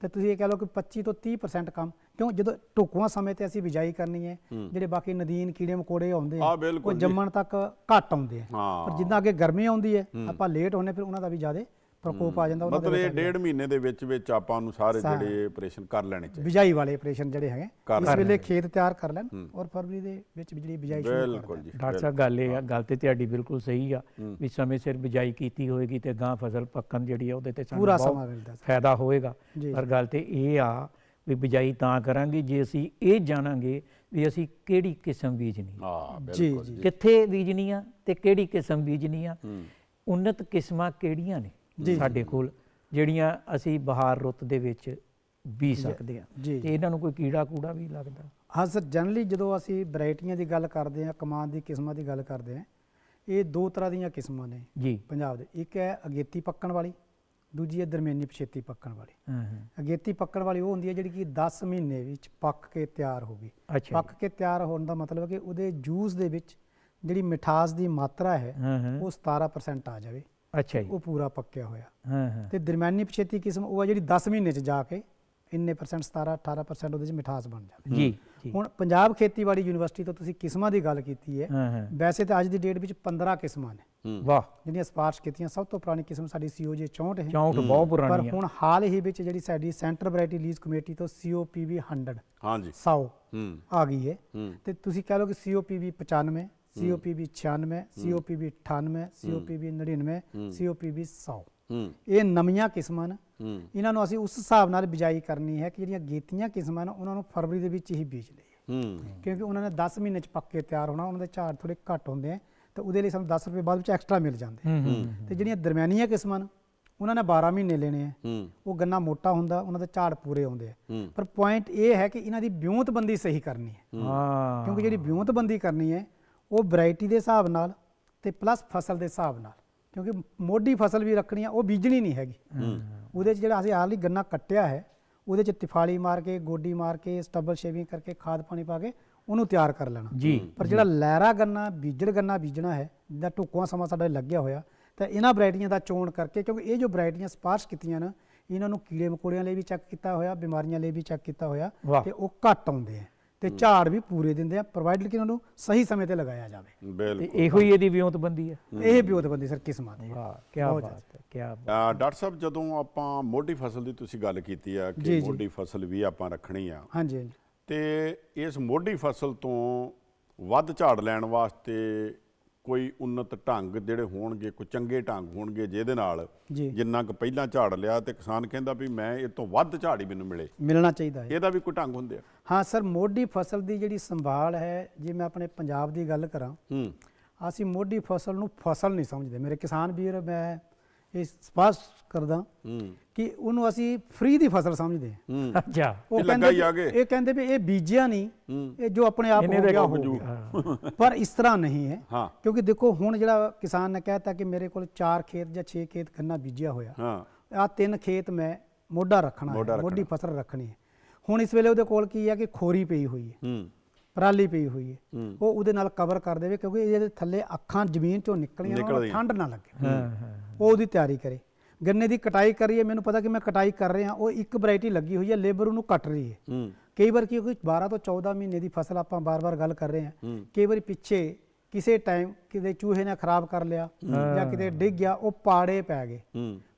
ਤੇ ਤੁਸੀਂ ਇਹ ਕਹਿ ਲਓ ਕਿ 25 ਤੋਂ 30% ਕੰਮ ਕਿਉਂ? ਜਦੋਂ ਢੁਕਵਾਂ ਸਮੇਂ ਤੇ ਅਸੀਂ ਬਿਜਾਈ ਕਰਨੀ ਹੈ ਜਿਹੜੇ ਬਾਕੀ ਨਦੀਨ ਕੀੜੇ ਮਕੋੜੇ ਆਉਂਦੇ ਆ ਉਹ। ਜੰਮਣ ਤੱਕ ਘੱਟ ਆਉਂਦੇ ਆ। ਪਰ ਜਿੱਦਾਂ ਅੱਗੇ ਗਰਮੀ ਆਉਂਦੀ ਹੈ ਆਪਾਂ ਲੇਟ ਹੋਣੇ ਫਿਰ ਉਹਨਾਂ ਦਾ ਵੀ ਜ਼ਿਆਦਾ ਪ੍ਰਕੋਪ ਆ ਜਾਂਦਾ ਉਹਨਾਂ ਮਤਲਬ ਦੇ ਇਹ ਡੇਢ ਮਹੀਨੇ ਦੇ ਵਿੱਚ ਵਿੱਚ ਆਪਾਂ ਨੂੰ ਸਾਰੇ ਜਿਹੜੇ ਆਪਰੇਸ਼ਨ ਕਰ ਲੈਣੇ ਚਾਹੀਦੇ। ਬਿਜਾਈ ਵਾਲੇ ਆਪਰੇਸ਼ਨ ਜਿਹੜੇ ਹੈਗੇ ਇਸ ਵੇਲੇ ਖੇਤ ਤਿਆਰ ਕਰ ਲੈਣ ਔਰ ਫਰਵਰੀ ਦੇ ਵਿੱਚ ਬਿਜਲੀ ਬਿਜਾਈ ਸ਼ੁਰੂ ਕਰ ਬਿਲਕੁਲ ਜੀ ਡਾਕਟਰ ਸਾਹਿਬ ਗੱਲ ਇਹ ਆ ਗੱਲ ਤੇ ਤੁਹਾਡੀ ਬਿਲਕੁਲ ਸਹੀ ਆ ਵੀ ਸਮੇਂ ਸਿਰ ਬਿਜਾਈ ਕੀਤੀ ਹੋਏਗੀ ਤੇ ਗਾਂ ਫਸਲ ਪੱਕਣ ਜਿਹੜੀ ਆ ਉਹਦੇ ਤੇ ਸਾਨੂੰ ਬਹੁਤ। ਫਾਇਦਾ ਹੋਏਗਾ। ਪਰ ਗੱਲ ਤੇ ਇਹ ਆ ਵੀ ਬਿਜਾਈ ਤਾਂ ਕਰਾਂਗੇ ਜੇ ਅਸੀਂ ਇਹ ਜਾਣਾਂਗੇ ਵੀ ਅਸੀਂ ਕਿਹੜੀ ਕਿਸਮ ਬੀਜਣੀ ਆ। ਬਿਲਕੁਲ ਜੀ ਕਿੱਥੇ ਬੀਜਣੀ ਆ ਤੇ ਕਿਹੜੀ ਕਿਸਮ ਬੀਜਣੀ ਆ ਉન્નਤ ਕਿਸਮਾਂ ਕਿਹੜੀਆਂ ਨੇ ਸਾਡੇ ਕੋਲ ਜਿਹੜੀਆਂ ਅਸੀਂ ਬਹਾਰ ਰੁੱਤ ਦੇ ਵਿੱਚ ਬੀਜ ਸਕਦੇ ਆ ਤੇ ਇਹਨਾਂ ਨੂੰ ਕੋਈ ਕੀੜਾ ਕੂੜਾ ਵੀ ਲੱਗਦਾ? ਹਾਂ ਸਰ ਜਨਰਲੀ ਜਦੋਂ ਅਸੀਂ ਵੈਰਾਈਟੀਆਂ ਦੀ ਗੱਲ ਕਰਦੇ ਹਾਂ ਕਮਾਨ ਦੀ ਕਿਸਮਾਂ ਦੀ ਗੱਲ ਕਰਦੇ ਹਾਂ ਇਹ ਦੋ ਤਰ੍ਹਾਂ ਦੀਆਂ ਕਿਸਮਾਂ ਨੇ ਜੀ। ਪੰਜਾਬ ਦੇ। ਇੱਕ ਹੈ ਅਗੇਤੀ ਪੱਕਣ ਵਾਲੀ ਦੂਜੀ ਹੈ ਦਰਮਿਆਨੀ ਪਛੇਤੀ ਪੱਕਣ ਵਾਲੀ। ਹਾਂ ਹਾਂ। ਅਗੇਤੀ ਪੱਕਣ ਵਾਲੀ ਉਹ ਹੁੰਦੀ ਹੈ ਜਿਹੜੀ ਕਿ 10 ਮਹੀਨੇ ਵਿੱਚ ਪੱਕ ਕੇ ਤਿਆਰ ਹੋ ਗਈ। ਪੱਕ ਕੇ ਤਿਆਰ ਹੋਣ ਦਾ ਮਤਲਬ ਹੈ ਕਿ ਉਹਦੇ ਜੂਸ ਦੇ ਵਿੱਚ ਜਿਹੜੀ ਮਿਠਾਸ ਦੀ ਮਾਤਰਾ ਹੈ ਉਹ 17% ਆ ਜਾਵੇ। ਅੱਛਾ ਜੀ। ਉਹ ਪੂਰਾ ਪੱਕਿਆ ਹੋਇਆ। ਹਾਂ ਹਾਂ। ਤੇ ਦਰਮਿਆਨੀ ਪਛੇਤੀ ਕਿਸਮ ਉਹ ਹੈ ਜਿਹੜੀ 10 ਮਹੀਨੇ ਚ ਜਾ ਕੇ ਇੰਨੇ ਪਰਸੈਂਟ 17 18% ਉਹਦੇ ਚ ਮਿਠਾਸ ਬਣ ਜਾਵੇ ਜੀ ਜੀ। ਹੁਣ ਪੰਜਾਬ ਖੇਤੀਬਾੜੀ ਯੂਨੀਵਰਸਿਟੀ ਤੋਂ ਤੁਸੀਂ ਕਿਸਮਾਂ ਦੀ ਗੱਲ ਕੀਤੀ ਹੈ ਹਾਂ ਹਾਂ। ਵੈਸੇ ਤਾਂ ਅੱਜ ਦੀ ਡੇਟ ਵਿੱਚ 15 ਕਿਸਮਾਂ ਨੇ। ਵਾਹ। ਜਿਹੜੀਆਂ ਸਪਾਰਸ਼ ਕੀਤੀਆਂ ਸਭ ਤੋਂ ਪੁਰਾਣੀ ਕਿਸਮ ਸਾਡੀ COJ 64 ਹੈ। 64 ਬਹੁਤ ਪਰ ਪੁਰਾਣੀ ਆ ਹੁਣ ਹਾਲ ਹੀ ਵਿੱਚ ਜਿਹੜੀ ਸਾਡੀ ਸੈਂਟਰ ਵੈਰਾਈਟੀ ਲੀਜ਼ ਕਮੇਟੀ ਤੋਂ COPV 100 ਹਾਂਜੀ। 100 ਹੂੰ। ਆ ਗਈ ਹੈ। ਹੂੰ। ਤੇ ਤੁਸੀਂ ਕਹਿ ਲਓ ਕਿ COPV 95 COPV 96 COPV 98 COPV 99 COPV 100 ਹੂੰ। ਇਹ ਨਵੀਆਂ ਕਿਸਮਾਂ ਨੇ। ਹੂੰ। ਇਹਨਾਂ ਨੂੰ ਅਸੀਂ ਉਸ ਹਿਸਾਬ ਨਾਲ ਬਿਜਾਈ ਕਰਨੀ ਹੈ ਕਿ ਜਿਹੜੀਆਂ ਗੀਤੀਆਂ ਕਿਸਮਾਂ ਨੇ ਉਹਨਾਂ ਨੂੰ ਫਰਵਰੀ ਦੇ ਵਿੱਚ ਹੀ ਬੀਜ ਲਈਏ। ਹੂੰ। ਕਿਉਂਕਿ ਉਹਨਾਂ ਨੇ 10 ਮਹੀਨੇ ਚ ਪੱਕ ਕੇ ਤਿਆਰ ਹੋਣਾ ਉਹਨਾਂ ਦੇ ਝਾੜ ਥੋੜੇ ਘੱਟ ਹੁੰਦੇ ਆ ਤੇ ਉਹਦੇ ਲਈ ਸਾਨੂੰ 10 ਰੁਪਏ ਬਾਅਦ ਵਿੱਚ ਐਕਸਟਰਾ ਮਿਲ ਜਾਂਦੇ ਤੇ ਜਿਹੜੀਆਂ ਦਰਮਿਆਨੀਆਂ ਕਿਸਮਾਂ ਨੇ ਉਹਨਾਂ ਨੇ 12 ਮਹੀਨੇ ਲੈਣੇ ਆ। ਹੂੰ। ਉਹ ਗੰਨਾ ਮੋਟਾ ਹੁੰਦਾ ਉਹਨਾਂ ਦੇ ਝਾੜ ਪੂਰੇ ਆਉਂਦੇ ਆ। ਹੂੰ। ਪਰ ਪੁਆਇੰਟ ਇਹ ਹੈ ਕਿ ਇਹਨਾਂ ਦੀ ਵਿਉਂਤਬੰਦੀ ਸਹੀ ਕਰਨੀ ਹੈ। ਹਾਂ। ਕਿਉਂਕਿ ਜਿਹੜੀ ਵਿਉਂਤਬੰਦੀ ਕਰਨੀ ਹੈ ਉਹ ਵੈਰਾਈਟੀ ਦੇ ਹਿਸਾਬ ਨਾਲ ਤੇ ਪਲੱਸ ਫਸਲ ਦੇ ਹਿਸਾਬ ਨਾਲ ਕਿਉਂਕਿ ਮੋਢੀ ਫਸਲ ਵੀ ਰੱਖਣੀ ਆ ਉਹ ਬੀਜਣੀ ਨਹੀਂ ਹੈਗੀ। ਉਹਦੇ 'ਚ ਜਿਹੜਾ ਅਸੀਂ ਹਾਲ ਹੀ ਗੰਨਾ ਕੱਟਿਆ ਹੈ ਉਹਦੇ 'ਚ ਤਿਫਾਲੀ ਮਾਰ ਕੇ ਗੋਡੀ ਮਾਰ ਕੇ ਸਟਬਲ ਸ਼ੇਵਿੰਗ ਕਰਕੇ ਖਾਦ ਪਾਣੀ ਪਾ ਕੇ ਉਹਨੂੰ ਤਿਆਰ ਕਰ ਲੈਣਾ। ਜੀ। ਪਰ ਜਿਹੜਾ ਲਹਿਰਾ ਗੰਨਾ ਬੀਜੜ ਗੰਨਾ ਬੀਜਣਾ ਹੈ ਜਿਹਦਾ ਢੁੱਕਵਾਂ ਸਮਾਂ ਸਾਡਾ ਲੱਗਿਆ ਹੋਇਆ ਤਾਂ ਇਹਨਾਂ ਵੈਰਾਈਟੀਆਂ ਦਾ ਚੋਣ ਕਰਕੇ ਕਿਉਂਕਿ ਇਹ ਜੋ ਵੈਰਾਈਟੀਆਂ ਸਪਾਰਸ਼ ਕੀਤੀਆਂ ਨਾ ਇਹਨਾਂ ਨੂੰ ਕੀੜੇ ਮਕੌੜਿਆਂ ਲਈ ਵੀ ਚੈੱਕ ਕੀਤਾ ਹੋਇਆ ਬਿਮਾਰੀਆਂ ਲਈ ਵੀ ਚੈੱਕ ਕੀਤਾ ਹੋਇਆ। ਤੇ ਉਹ ਘੱਟ ਆਉਂਦੇ ਆ। ਤੇ ਝਾੜ ਵੀ ਪੂਰੇ ਦਿੰਦੇ ਆ ਪ੍ਰੋਵਾਈਡਡ ਕਿ ਉਹਨਾਂ ਨੂੰ ਸਹੀ ਸਮੇਂ ਤੇ ਲਗਾਇਆ ਜਾਵੇ। ਤੇ ਬਿਲਕੁਲ। ਇਹੋ ਹੀ ਇਹਦੀ ਵਿਉਂਤਬੰਦੀ ਹੈ। ਇਹ ਬਿਉਤਬੰਦੀ ਸਰ ਕਿਸਮਾਂ ਦੀ ਵਾਹ ਕੀ ਬਾਤ ਹੈ ਕੀ ਬਾਤ ਅਹ ਡਾਕਟਰ ਸਾਹਿਬ ਜਦੋਂ ਆਪਾਂ ਮੋਢੀ ਫਸਲ ਦੀ ਤੁਸੀਂ ਗੱਲ ਕੀਤੀ ਆ ਜੀ, ਕਿ ਜੀ। ਮੋਢੀ ਫਸਲ ਵੀ ਆਪਾਂ ਰੱਖਣੀ ਆ। ਹਾਂਜੀ ਹਾਂਜੀ। ਤੇ ਇਸ ਮੋਢੀ ਫਸਲ ਤੋਂ ਵੱਧ ਝਾੜ ਲੈਣ ਵਾਸਤੇ ਕੋਈ ਉન્નਤ ਢੰਗ ਜਿਹੜੇ ਹੋਣਗੇ ਕੋਈ ਚੰਗੇ ਢੰਗ ਹੋਣਗੇ ਜਿਹਦੇ ਨਾਲ ਜਿੰਨਾ ਕੁ ਪਹਿਲਾਂ ਝਾੜ ਲਿਆ ਤੇ ਕਿਸਾਨ ਕਹਿੰਦਾ ਵੀ ਮੈਂ ਇਹ ਤੋਂ ਵੱਧ ਝਾੜ ਹੀ ਮੈਨੂੰ ਮਿਲੇ। ਮਿਲਣਾ ਚਾਹੀਦਾ ਹੈ। ਇਹਦਾ ਵੀ ਕੋਈ ਢੰਗ ਹੁੰਦੇ ਆ। ਹਾਂ ਸਰ ਮੋਢੀ ਫਸਲ ਦੀ ਜਿਹੜੀ ਸੰਭਾਲ ਹੈ ਜੇ ਮੈਂ ਆਪਣੇ ਪੰਜਾਬ ਦੀ ਗੱਲ ਕਰਾਂ ਹੂੰ। ਅਸੀਂ ਮੋਢੀ ਫਸਲ ਨੂੰ ਫਸਲ ਨਹੀਂ ਸਮਝਦੇ। ਮੇਰੇ ਕਿਸਾਨ ਵੀਰ ਮੈਂ ਇਹ ਸਪਸ਼ਟ ਕਰਦਾ ਹੂੰ। ਕਿ ਉਹਨੂੰ ਅਸੀਂ ਫ੍ਰੀ ਦੀ ਫਸਲ ਸਮਝਦੇ ਹਾਂ। ਅੱਛਾ। ਉਹ ਲੱਗਾ ਹੀ। ਇਹ ਕਹਿੰਦੇ ਵੀ ਇਹ ਬੀਜਿਆ ਨਹੀਂ ਇਹ ਜੋ ਆਪਣੇ ਆਪ ਹੋ ਗਿਆ ਹੋ ਪਰ ਇਸ ਤਰ੍ਹਾਂ ਨਹੀਂ ਹੈ ਕਿਉਂਕਿ ਦੇਖੋ ਹੁਣ ਜਿਹੜਾ ਕਿਸਾਨ ਨੇ ਕਹਿਤਾ ਕਿ ਮੇਰੇ ਕੋਲ 4 ਖੇਤ ਜਾਂ 6 ਖੇਤ ਗੰਨਾ ਬੀਜਿਆ ਹੋਇਆ। ਹਾਂ। ਆ ਤਿੰਨ ਖੇਤ ਮੈਂ ਮੋਢਾ ਰੱਖਣਾ ਮੋਢਾ ਹੈ ਮੋਢੀ ਫਸਲ ਰੱਖਣੀ ਹੈ। ਹੁਣ ਇਸ ਵੇਲੇ ਉਹਦੇ ਕੋਲ ਕੀ ਹੈ ਕਿ ਖੋਰੀ ਪਈ ਹੋਈ ਹੈ। ਹੂੰ। ਪਰਾਲੀ ਪਈ ਹੋਈ ਹੈ। ਉਹ ਉਹਦੇ ਨਾਲ ਕਵਰ ਕਰ ਦੇਵੇ ਕਿਉਂਕਿ ਇਹਦੇ ਥੱਲੇ ਅੱਖਾਂ ਜ਼ਮੀਨ ਚੋਂ ਨਿਕਲੀਆਂ। ਠੰਡ ਨਾ ਲੱਗੇ। ਹਾਂ ਹਾਂ। ਉਹ ਉਹਦੀ ਤਿਆਰੀ ਕਰੇ। ਗੰਨੇ ਦੀ ਕਟਾਈ ਕਰੀਏ ਮੈਨੂੰ ਪਤਾ ਕਿ ਮੈਂ ਕਟਾਈ ਕਰ ਰਿਹਾ ਉਹ ਇੱਕ ਵੈਰਾਈਟੀ ਲੱਗੀ ਹੋਈ ਹੈ ਲੇਬਰ ਉਹਨੂੰ ਕੱਟ ਰਹੀ ਹੈ। ਕਈ ਵਾਰ ਕੀ ਕੋਈ 12 ਤੋਂ 14 ਮਹੀਨੇ ਦੀ ਫਸਲ ਆਪਾਂ ਬਾਰ-ਬਾਰ ਗੱਲ ਕਰ ਰਹੇ ਹਾਂ। ਕਈ ਵਾਰੀ ਪਿੱਛੇ ਕਿਸੇ ਟਾਈਮ ਕਿਤੇ ਚੂਹੇ ਨੇ ਖਰਾਬ ਕਰ ਲਿਆ ਜਾਂ ਕਿਤੇ ਡਿੱਗ ਗਿਆ ਉਹ ਪਾੜੇ ਪੈ ਗਏ।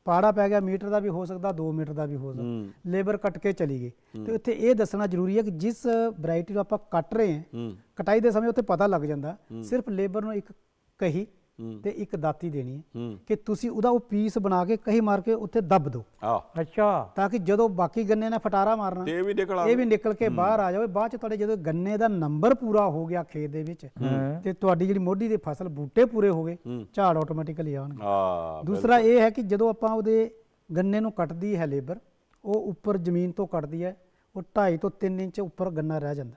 ਪਾੜਾ ਪੈ ਗਿਆ ਮੀਟਰ ਦਾ ਵੀ ਹੋ ਸਕਦਾ 2 ਮੀਟਰ ਦਾ ਵੀ ਹੋ ਸਕਦਾ। ਲੇਬਰ ਕੱਟ ਕੇ ਚਲੀ ਗਈ। ਤੇ ਉੱਥੇ ਇਹ ਦੱਸਣਾ ਜ਼ਰੂਰੀ ਹੈ ਕਿ ਜਿਸ ਵੈਰਾਈਟੀ ਨੂੰ ਆਪਾਂ ਕੱਟ ਰਹੇ ਹਾਂ ਕਟਾਈ ਦੇ ਸਮੇਂ ਉੱਥੇ ਪਤਾ ਲੱਗ ਜਾਂਦਾ। ਸਿਰਫ ਲੇਬਰ ਨੂੰ ਇੱਕ ਕਹੀ ਤੇ ਇੱਕ ਦਾਤੀ ਦੇਣੀ ਹੈ ਹੂੰ। ਕਿ ਤੁਸੀਂ ਉਹਦਾ ਉਹ ਪੀਸ ਬਣਾ ਕੇ ਕਹੀ ਮਾਰ ਕੇ ਉੱਥੇ ਦੱਬ ਦਿਓ। ਆ ਅੱਛਾ। ਤਾਂ ਕਿ ਜਦੋਂ ਬਾਕੀ ਗੰਨੇ ਨੇ ਫਟਾਰਾ ਮਾਰਨਾ ਤੇ ਇਹ ਵੀ ਨਿਕਲ ਇਹ ਵੀ ਨਿਕਲ ਕੇ ਬਾਹਰ ਆ ਜਾਵੇ। ਬਾਅਦ ਚ ਤੁਹਾਡੇ ਜਦੋਂ ਗੰਨੇ ਦਾ ਨੰਬਰ ਪੂਰਾ ਹੋ ਗਿਆ ਖੇਤ ਦੇ ਵਿੱਚ ਹਾਂ। ਤੇ ਤੁਹਾਡੀ ਜਿਹੜੀ ਮੋਢੀ ਦੀ ਫਸਲ ਬੂਟੇ ਪੂਰੇ ਹੋ ਗਏ ਹੂੰ। ਝਾੜ ਆਟੋਮੈਟਿਕਲੀ ਆਉਣਗੇ। ਆ ਦੂਸਰਾ ਇਹ ਹੈ ਕਿ ਜਦੋਂ ਆਪਾਂ ਉਹਦੇ ਗੰਨੇ ਨੂੰ ਕੱਟਦੀ ਹੈ ਲੇਬਰ ਉਹ ਉੱਪਰ ਜ਼ਮੀਨ ਤੋਂ ਕੱਟਦੀ ਹੈ। ਉਹ 2.5 ਤੋਂ 3 ਇੰਚ ਉੱਪਰ ਗੰਨਾ ਰਹਿ ਜਾਂਦਾ।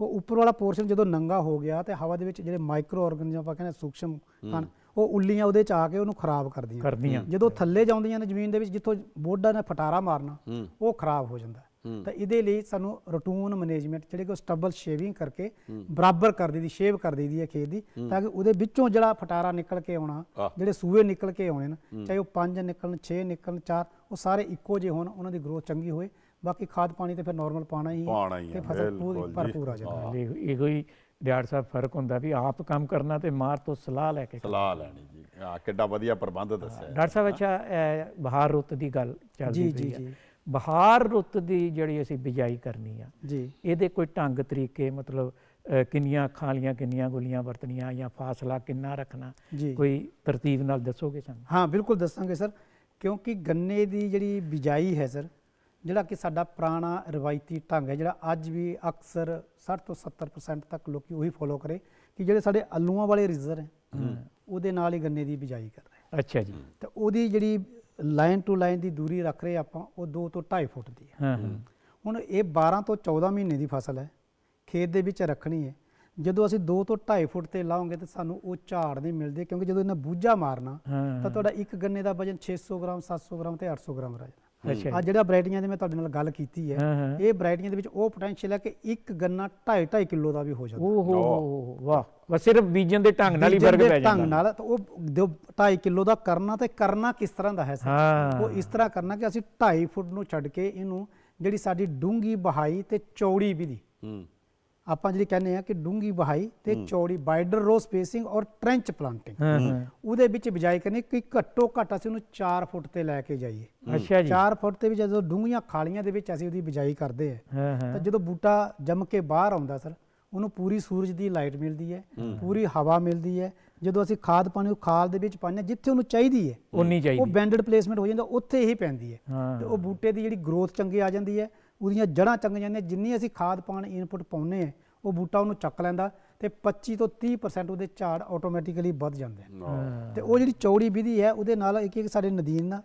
ਉਹ ਉੱਪਰ ਵਾਲਾ ਪੋਰਸ਼ਨ ਜਦੋਂ ਨੰਗਾ ਹੋ ਗਿਆ ਤੇ ਹਵਾ ਦੇ ਵਿੱਚ ਜਿਹੜੇ ਮਾਈਕਰੋ ਆਰਗਨਿਜ਼ਮ ਆਪਾਂ ਕਹਿੰਦੇ ਸੂਖਸ਼ਮ ਕਣ ਉਹ ਉੱਲੀਆਂ ਉਹਦੇ ਚ ਆ ਕੇ ਉਹਨੂੰ ਖਰਾਬ ਕਰਦੀਆਂ। ਕਰਦੀਆਂ। ਜਦੋਂ ਥੱਲੇ ਜਾਂਦੀਆਂ ਨੇ ਜ਼ਮੀਨ ਦੇ ਵਿੱਚ ਜਿੱਥੋਂ ਬੋਡਾ ਨੇ ਫਟਾਰਾ ਮਾਰਨਾ ਉਹ ਖਰਾਬ ਹੋ ਜਾਂਦਾ। ਤਾਂ ਇਹਦੇ ਲਈ ਸਾਨੂੰ ਰਟੂਨ ਮੈਨੇਜਮੈਂਟ ਜਿਹੜੇ ਕਿ ਸਟਬਲ ਸ਼ੇਵਿੰਗ ਕਰਕੇ ਬਰਾਬਰ ਕਰ ਦਈਦੀ ਸ਼ੇਵ ਕਰ ਦਈਦੀ ਹੈ ਖੇਤ ਦੀ ਤਾਂ ਕਿ ਉਹਦੇ ਵਿੱਚੋਂ ਜਿਹੜਾ ਫਟਾਰਾ ਨਿਕਲ ਕੇ ਆਉਣਾ। ਜਿਹੜੇ ਸੂਏ ਨਿਕਲ ਕੇ ਆਉਣੇ ਨੇ ਚਾਹੇ ਉਹ 5 ਨਿਕਲਣ 6 ਨਿਕਲਣ 4 ਉਹ ਸਾਰੇ ਇੱਕੋ ਜਿਹੇ ਹੋਣ ਉਹਨਾਂ ਦੀ ਗਰੋਥ ਚੰਗੀ ਹੋਏ। ਬਾਕੀ ਖਾਦ ਪਾਣੀ ਤੇ ਫਿਰ ਨਾਰਮਲ ਪਾਉਣਾ ਹੀ ਹੈ ਤੇ ਫਸਲ ਬਿਲਕੁਲ ਪੂਰੀ ਜੀ। ਭਰਪੂਰ ਆ ਜਾਂਦੀ ਹੈ। ਇਹ ਇਹੋ ਹੀ ਡਾਕਟਰ ਸਾਹਿਬ ਫ਼ਰਕ ਹੁੰਦਾ ਵੀ ਆਪ ਕੰਮ ਕਰਨਾ ਤੇ ਮਾਰ ਤੋਂ ਸਲਾਹ ਲੈ ਕੇ ਸਲਾਹ ਲੈਣੀ ਜੀ। ਆ ਕਿੱਡਾ ਵਧੀਆ ਪ੍ਰਬੰਧ ਦੱਸਿਆ। ਡਾਕਟਰ ਸਾਹਿਬ ਅੱਛਾ ਇਹ ਬਹਾਰ ਰੁੱਤ ਦੀ ਗੱਲ ਚੱਲਦੀ ਜੀ, ਪਈ ਜੀ, ਹੈ ਜੀ। ਬਹਾਰ ਰੁੱਤ ਦੀ ਜਿਹੜੀ ਅਸੀਂ ਬਿਜਾਈ ਕਰਨੀ ਆ ਜੀ। ਇਹਦੇ ਕੋਈ ਢੰਗ ਤਰੀਕੇ ਮਤਲਬ ਅਹ, ਕਿੰਨੀਆਂ ਅੱਖਾਂ ਵਾਲੀਆਂ ਕਿੰਨੀਆਂ ਗੁੱਲੀਆਂ ਵਰਤਣੀਆਂ ਜਾਂ ਫਾਸਲਾ ਕਿੰਨਾ ਰੱਖਣਾ ਜੀ। ਕੋਈ ਤਰਤੀਬ ਨਾਲ ਦੱਸੋਗੇ ਸਾਨੂੰ? ਹਾਂ ਬਿਲਕੁਲ ਦੱਸਾਂਗੇ ਸਰ। ਕਿਉਂਕਿ ਗੰਨੇ ਦੀ ਜਿਹੜੀ ਬਿਜਾਈ ਹੈ ਸਰ ਜਿਹੜਾ ਕਿ ਸਾਡਾ ਪੁਰਾਣਾ ਰਵਾਇਤੀ ਢੰਗ ਹੈ ਜਿਹੜਾ ਅੱਜ ਵੀ ਅਕਸਰ 60 ਤੋਂ 70% ਤੱਕ ਲੋਕੀ ਉਹੀ ਫੋਲੋ ਕਰੇ ਕਿ ਜਿਹੜੇ ਸਾਡੇ ਆਲੂਆਂ ਵਾਲੇ ਰਿਜ਼ਰ ਹੈ ਉਹਦੇ ਨਾਲ ਹੀ ਗੰਨੇ ਦੀ ਬਿਜਾਈ ਕਰ ਰਹੇ ਅੱਛਾ ਜੀ। ਤੇ ਉਹਦੀ ਜਿਹੜੀ ਲਾਈਨ ਟੂ ਲਾਈਨ ਦੀ ਦੂਰੀ ਰੱਖ ਰਹੇ ਆਪਾਂ ਉਹ 2 ਤੋਂ 2.5 ਫੁੱਟ ਦੀ ਹੈ। ਹੁਣ ਇਹ 12 ਤੋਂ 14 ਮਹੀਨੇ ਦੀ ਫਸਲ ਹੈ ਖੇਤ ਦੇ ਵਿੱਚ ਰੱਖਣੀ ਹੈ। ਜਦੋਂ ਅਸੀਂ 2 ਤੋਂ 2.5 ਫੁੱਟ ਤੇ ਲਾਉਂਗੇ ਤੇ ਸਾਨੂੰ ਉਹ ਝਾੜ ਨਹੀਂ ਮਿਲਦੇ ਕਿਉਂਕਿ ਜਦੋਂ ਇਹਨਾਂ ਬੂਝਾ ਮਾਰਨਾ ਤਾਂ ਤੁਹਾਡਾ ਇੱਕ ਗੰਨੇ ਦਾ ਵਜਨ 600 ਗ੍ਰਾਮ 700 ਗ੍ਰਾਮ ਤੇ 800 ਗ੍ਰਾਮ ਰਹਿ ਅੱਛਾ ਆ ਜਿਹੜਾ ਵੈਰਾਈਟੀਆਂ ਦੀ ਮੈਂ ਤੁਹਾਡੇ ਨਾਲ ਗੱਲ ਕੀਤੀ ਹੈ ਇਹ ਵੈਰਾਈਟੀਆਂ ਦੇ ਵਿੱਚ ਉਹ ਪੋਟੈਂਸ਼ੀਅਲ ਹੈ ਕਿ ਇੱਕ ਗੰਨਾ 2.5 2.5 ਕਿਲੋ ਦਾ ਵੀ ਹੋ ਜਾਂਦਾ। ਓ ਹੋ ਹੋ ਵਾਹ। ਬਸ ਸਿਰਫ ਬੀਜਣ ਦੇ ਢੰਗ ਨਾਲ ਹੀ ਫ਼ਰਕ ਦੇ ਪੈ ਢੰਗ ਜਾਂਦਾ ਨਾਲ ਤਾਂ ਉਹ 2.5 ਕਿਲੋ ਦਾ ਕਰਨਾ ਤੇ ਕਰਨਾ ਕਿਸ ਤਰ੍ਹਾਂ ਦਾ ਹੈ ਸਰ? ਉਹ ਇਸ ਤਰ੍ਹਾਂ ਕਰਨਾ ਕਿ ਅਸੀਂ 2.5 ਫੁੱਟ ਨੂੰ ਛੱਡ ਕੇ ਇਹਨੂੰ ਜਿਹੜੀ ਸਾਡੀ ਡੂੰਗੀ ਬਹਾਈ ਤੇ ਚੌੜੀ ਵਿਧੀ ਹੂੰ। ਆਪਾਂ ਜਿਹੜੀ ਕਹਿੰਦੇ ਆ ਕਿ ਡੂੰਗੀ ਬਹਾਈ ਤੇ ਚੌੜੀ ਬਾਈਡਰ ਰੋ ਸਪੇਸਿੰਗ ਔਰ ਟ੍ਰੈਂਚ ਪਲਾਂਟਿੰਗ। ਉਹਦੇ ਵਿੱਚ ਬਿਜਾਈ ਕਰਨੀ ਕਿ ਘੱਟੋ ਘੱਟ ਅਸੀਂ ਉਹਨੂੰ 4 ਫੁੱਟ ਤੇ ਲੈ ਕੇ ਜਾਈਏ। ਅੱਛਾ ਜੀ। 4 ਫੁੱਟ ਤੇ ਵੀ ਜਦੋਂ ਡੂੰਘੀਆਂ ਖਾਲੀਆਂ ਦੇ ਵਿੱਚ ਅਸੀਂ ਉਹਦੀ ਬਿਜਾਈ ਕਰਦੇ ਆ ਤਾਂ ਜਦੋਂ ਬੂਟਾ ਜੰਮ ਕੇ ਬਾਹਰ ਆਉਂਦਾ ਸਰ ਉਹਨੂੰ ਪੂਰੀ ਸੂਰਜ ਦੀ ਲਾਈਟ ਮਿਲਦੀ ਹੈ ਪੂਰੀ ਹਵਾ ਮਿਲਦੀ ਹੈ। ਜਦੋਂ ਅਸੀਂ ਖਾਦ ਪਾਣੀ ਉਹ ਖਾਲ ਦੇ ਵਿੱਚ ਪਾਉਂਦੇ ਜਿੱਥੇ ਉਹਨੂੰ ਚਾਹੀਦੀ ਹੈ ਉਨੀ ਉਹ ਬੈਂਡਡ ਪਲੇਸਮੈਂਟ ਹੋ ਜਾਂਦਾ ਉੱਥੇ ਹੀ ਪੈਂਦੀ ਹਾਂ। ਤੇ ਉਹ ਬੂਟੇ ਦੀ ਜਿਹੜੀ ਗਰੋਥ ਚੰਗੀ ਆ ਜਾਂਦੀ ਹੈ ਉਹਦੀਆਂ ਜੜ੍ਹਾਂ ਚੰਗ ਜਾਂਦੀਆਂ ਜਿੰਨੀ ਅਸੀਂ ਖਾਦ ਪਾਣ ਇਨਪੁਟ ਪਾਉਨੇ ਆ ਉਹ ਬੂਟਾ ਉਹਨੂੰ ਚੱਕ ਲੈਂਦਾ ਤੇ 25 ਤੋਂ 30% ਉਹਦੇ ਝਾੜ ਆਟੋਮੈਟਿਕਲੀ ਵੱਧ ਜਾਂਦੇ ਆ। ਆਹ, ਤੇ ਉਹ ਜਿਹੜੀ ਚੌੜੀ ਵਿਧੀ ਹੈ ਉਹਦੇ ਨਾਲ ਇੱਕ ਇੱਕ ਸਾਡੇ ਨਦੀਨ ਨਾ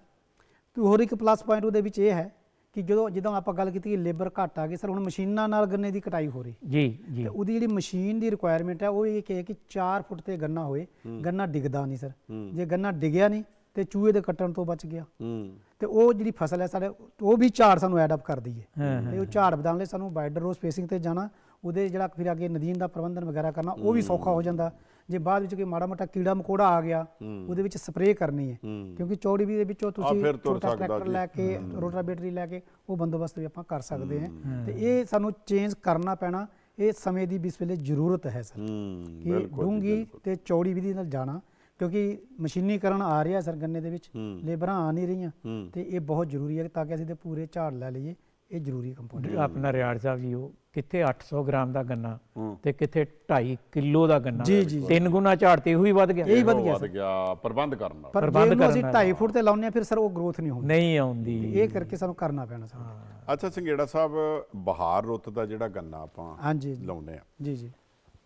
ਤੇ ਹੋਰ ਇੱਕ ਪਲੱਸ ਪੁਆਇੰਟ ਉਹਦੇ ਵਿੱਚ ਇਹ ਹੈ ਕਿ ਜਦੋਂ ਜਦੋਂ ਆਪਾਂ ਗੱਲ ਕੀਤੀ ਕਿ ਲੇਬਰ ਘੱਟ ਆ ਗਈ ਸਰ ਹੁਣ ਮਸ਼ੀਨਾਂ ਨਾਲ ਗੰਨੇ ਦੀ ਕਟਾਈ ਹੋ ਰਹੀ। ਜੀ ਜੀ। ਤੇ ਉਹਦੀ ਜਿਹੜੀ ਮਸ਼ੀਨ ਦੀ ਰਿਕੁਆਇਰਮੈਂਟ ਹੈ ਉਹ ਇਹ ਕਿ ਹੈ ਕਿ 4 ਫੁੱਟ ਤੇ ਗੰਨਾ ਹੋਏ ਗੰਨਾ ਡਿੱਗਦਾ ਨਹੀਂ ਸਰ। ਜੇ ਗੰਨਾ ਡਿੱਗਿਆ ਨਹੀਂ ਤੇ ਚੂਹੇ ਦੇ ਕੱਟਣ ਤੋਂ ਬਚ ਗਿਆ। ਹੂੰ। ਤੇ ਉਹ ਜਿਹੜੀ ਫਸਲ ਹੈ ਸਾਡੇ ਉਹ ਵੀ ਝਾੜ ਸਾਨੂੰ ਐਡ ਅਪ ਕਰਦੀ ਹੈ। ਤੇ ਉਹ ਝਾੜ ਵਧਾਉਣ ਲਈ ਸਾਨੂੰ ਬਾਈਡਰ ਰੋ ਸਪੇਸਿੰਗ ਤੇ ਜਾਣਾ ਉਹਦੇ ਜਿਹੜਾ ਫਿਰ ਅੱਗੇ ਨਦੀਨ ਦਾ ਪ੍ਰਬੰਧਨ ਵਗੈਰਾ ਕਰਨਾ ਉਹ ਵੀ ਸੌਖਾ ਹੋ ਜਾਂਦਾ। ਜੇ ਬਾਅਦ ਵਿੱਚ ਕੋਈ ਮਾੜਾ ਮੋਟਾ ਕੀੜਾ ਮਕੌੜਾ ਆ ਗਿਆ ਉਹਦੇ ਵਿੱਚ ਸਪਰੇਅ ਕਰਨੀ ਹੈ। ਕਿਉਂਕਿ ਚੌੜੀ ਵੀ ਦੇ ਵਿੱਚੋਂ ਤੁਸੀਂ ਛੋਟਾ ਟਰੈਕਟਰ। ਲੈ ਕੇ ਰੋਟਾ ਬੈਟਰੀ ਲੈ ਕੇ ਉਹ ਬੰਦੋਬਸਤ ਵੀ ਆਪਾਂ ਕਰ ਸਕਦੇ ਹਾਂ। ਤੇ ਇਹ ਸਾਨੂੰ ਚੇਂਜ ਕਰਨਾ ਪੈਣਾ ਇਹ ਸਮੇਂ ਦੀ ਇਸ ਵੇਲੇ ਜ਼ਰੂਰਤ ਹੈ ਸਰ। ਹੂੰ ਕਿ ਬਿਲਕੁਲ ਜੀ, ਡੂੰਗੀ। ਤੇ ਚੌੜੀ ਵਿਧੀ ਨਾਲ ਜਾਣਾ ਕਿਉਂਕਿ ਮਸ਼ੀਨੀਕਰਨ ਆ ਰਿਹਾ ਸਰ ਗੰਨੇ ਦੇ ਵਿੱਚ। ਲੇਬਰਾਂ ਆ ਨਹੀਂ ਰਹੀਆਂ ਤੇ ਇਹ ਬਹੁਤ ਜ਼ਰੂਰੀ ਹੈ ਤਾਂ ਕਿ ਅਸੀਂ ਤੇ ਪੂਰੇ ਝਾੜ ਲੈ ਲਈਏ ਇਹ ਜ਼ਰੂਰੀ ਕੰਪੋਨੈਂਟ ਆਪਣਾ ਰਿਆੜ ਸਾਹਿਬ ਜੀ ਉਹ ਕਿੱਥੇ 800 ਗ੍ਰਾਮ ਦਾ ਗੰਨਾ ਤੇ ਕਿੱਥੇ 2.5 ਕਿਲੋ ਦਾ ਗੰਨਾ ਜੀ, ਜੀ, ਜੀ। ਤਿੰਨ ਗੁਣਾ ਝਾੜ ਤੇ ਇਹੋ ਹੀ ਵੱਧ ਗਿਆ। ਇਹੀ ਵੱਧ ਉਹ ਗਿਆ ਵੱਧ ਸਰ। ਗਿਆ ਪ੍ਰਬੰਧ ਕਰਨ ਨਾਲ। ਪ੍ਰਬੰਧ ਉਹਨੂੰ ਅਸੀਂ ਕਰਨ 2.5 ਫੁੱਟ ਤੇ ਲਾਉਂਦੇ ਆ ਫਿਰ ਸਰ ਉਹ ਗਰੋਥ ਨਹੀਂ ਹੁੰਦੀ। ਨਹੀਂ ਆਉਂਦੀ। ਇਹ ਕਰਕੇ ਸਾਨੂੰ ਕਰਨਾ ਪੈਣਾ ਸਰ। ਅੱਛਾ ਸੰਘੇੜਾ ਸਾਹਿਬ ਬਹਾਰ ਰੁੱਤ ਦਾ ਜਿਹੜਾ ਗੰਨਾ ਆਪਾਂ ਲਾਉਂਦੇ ਆ ਜੀ ਜੀ।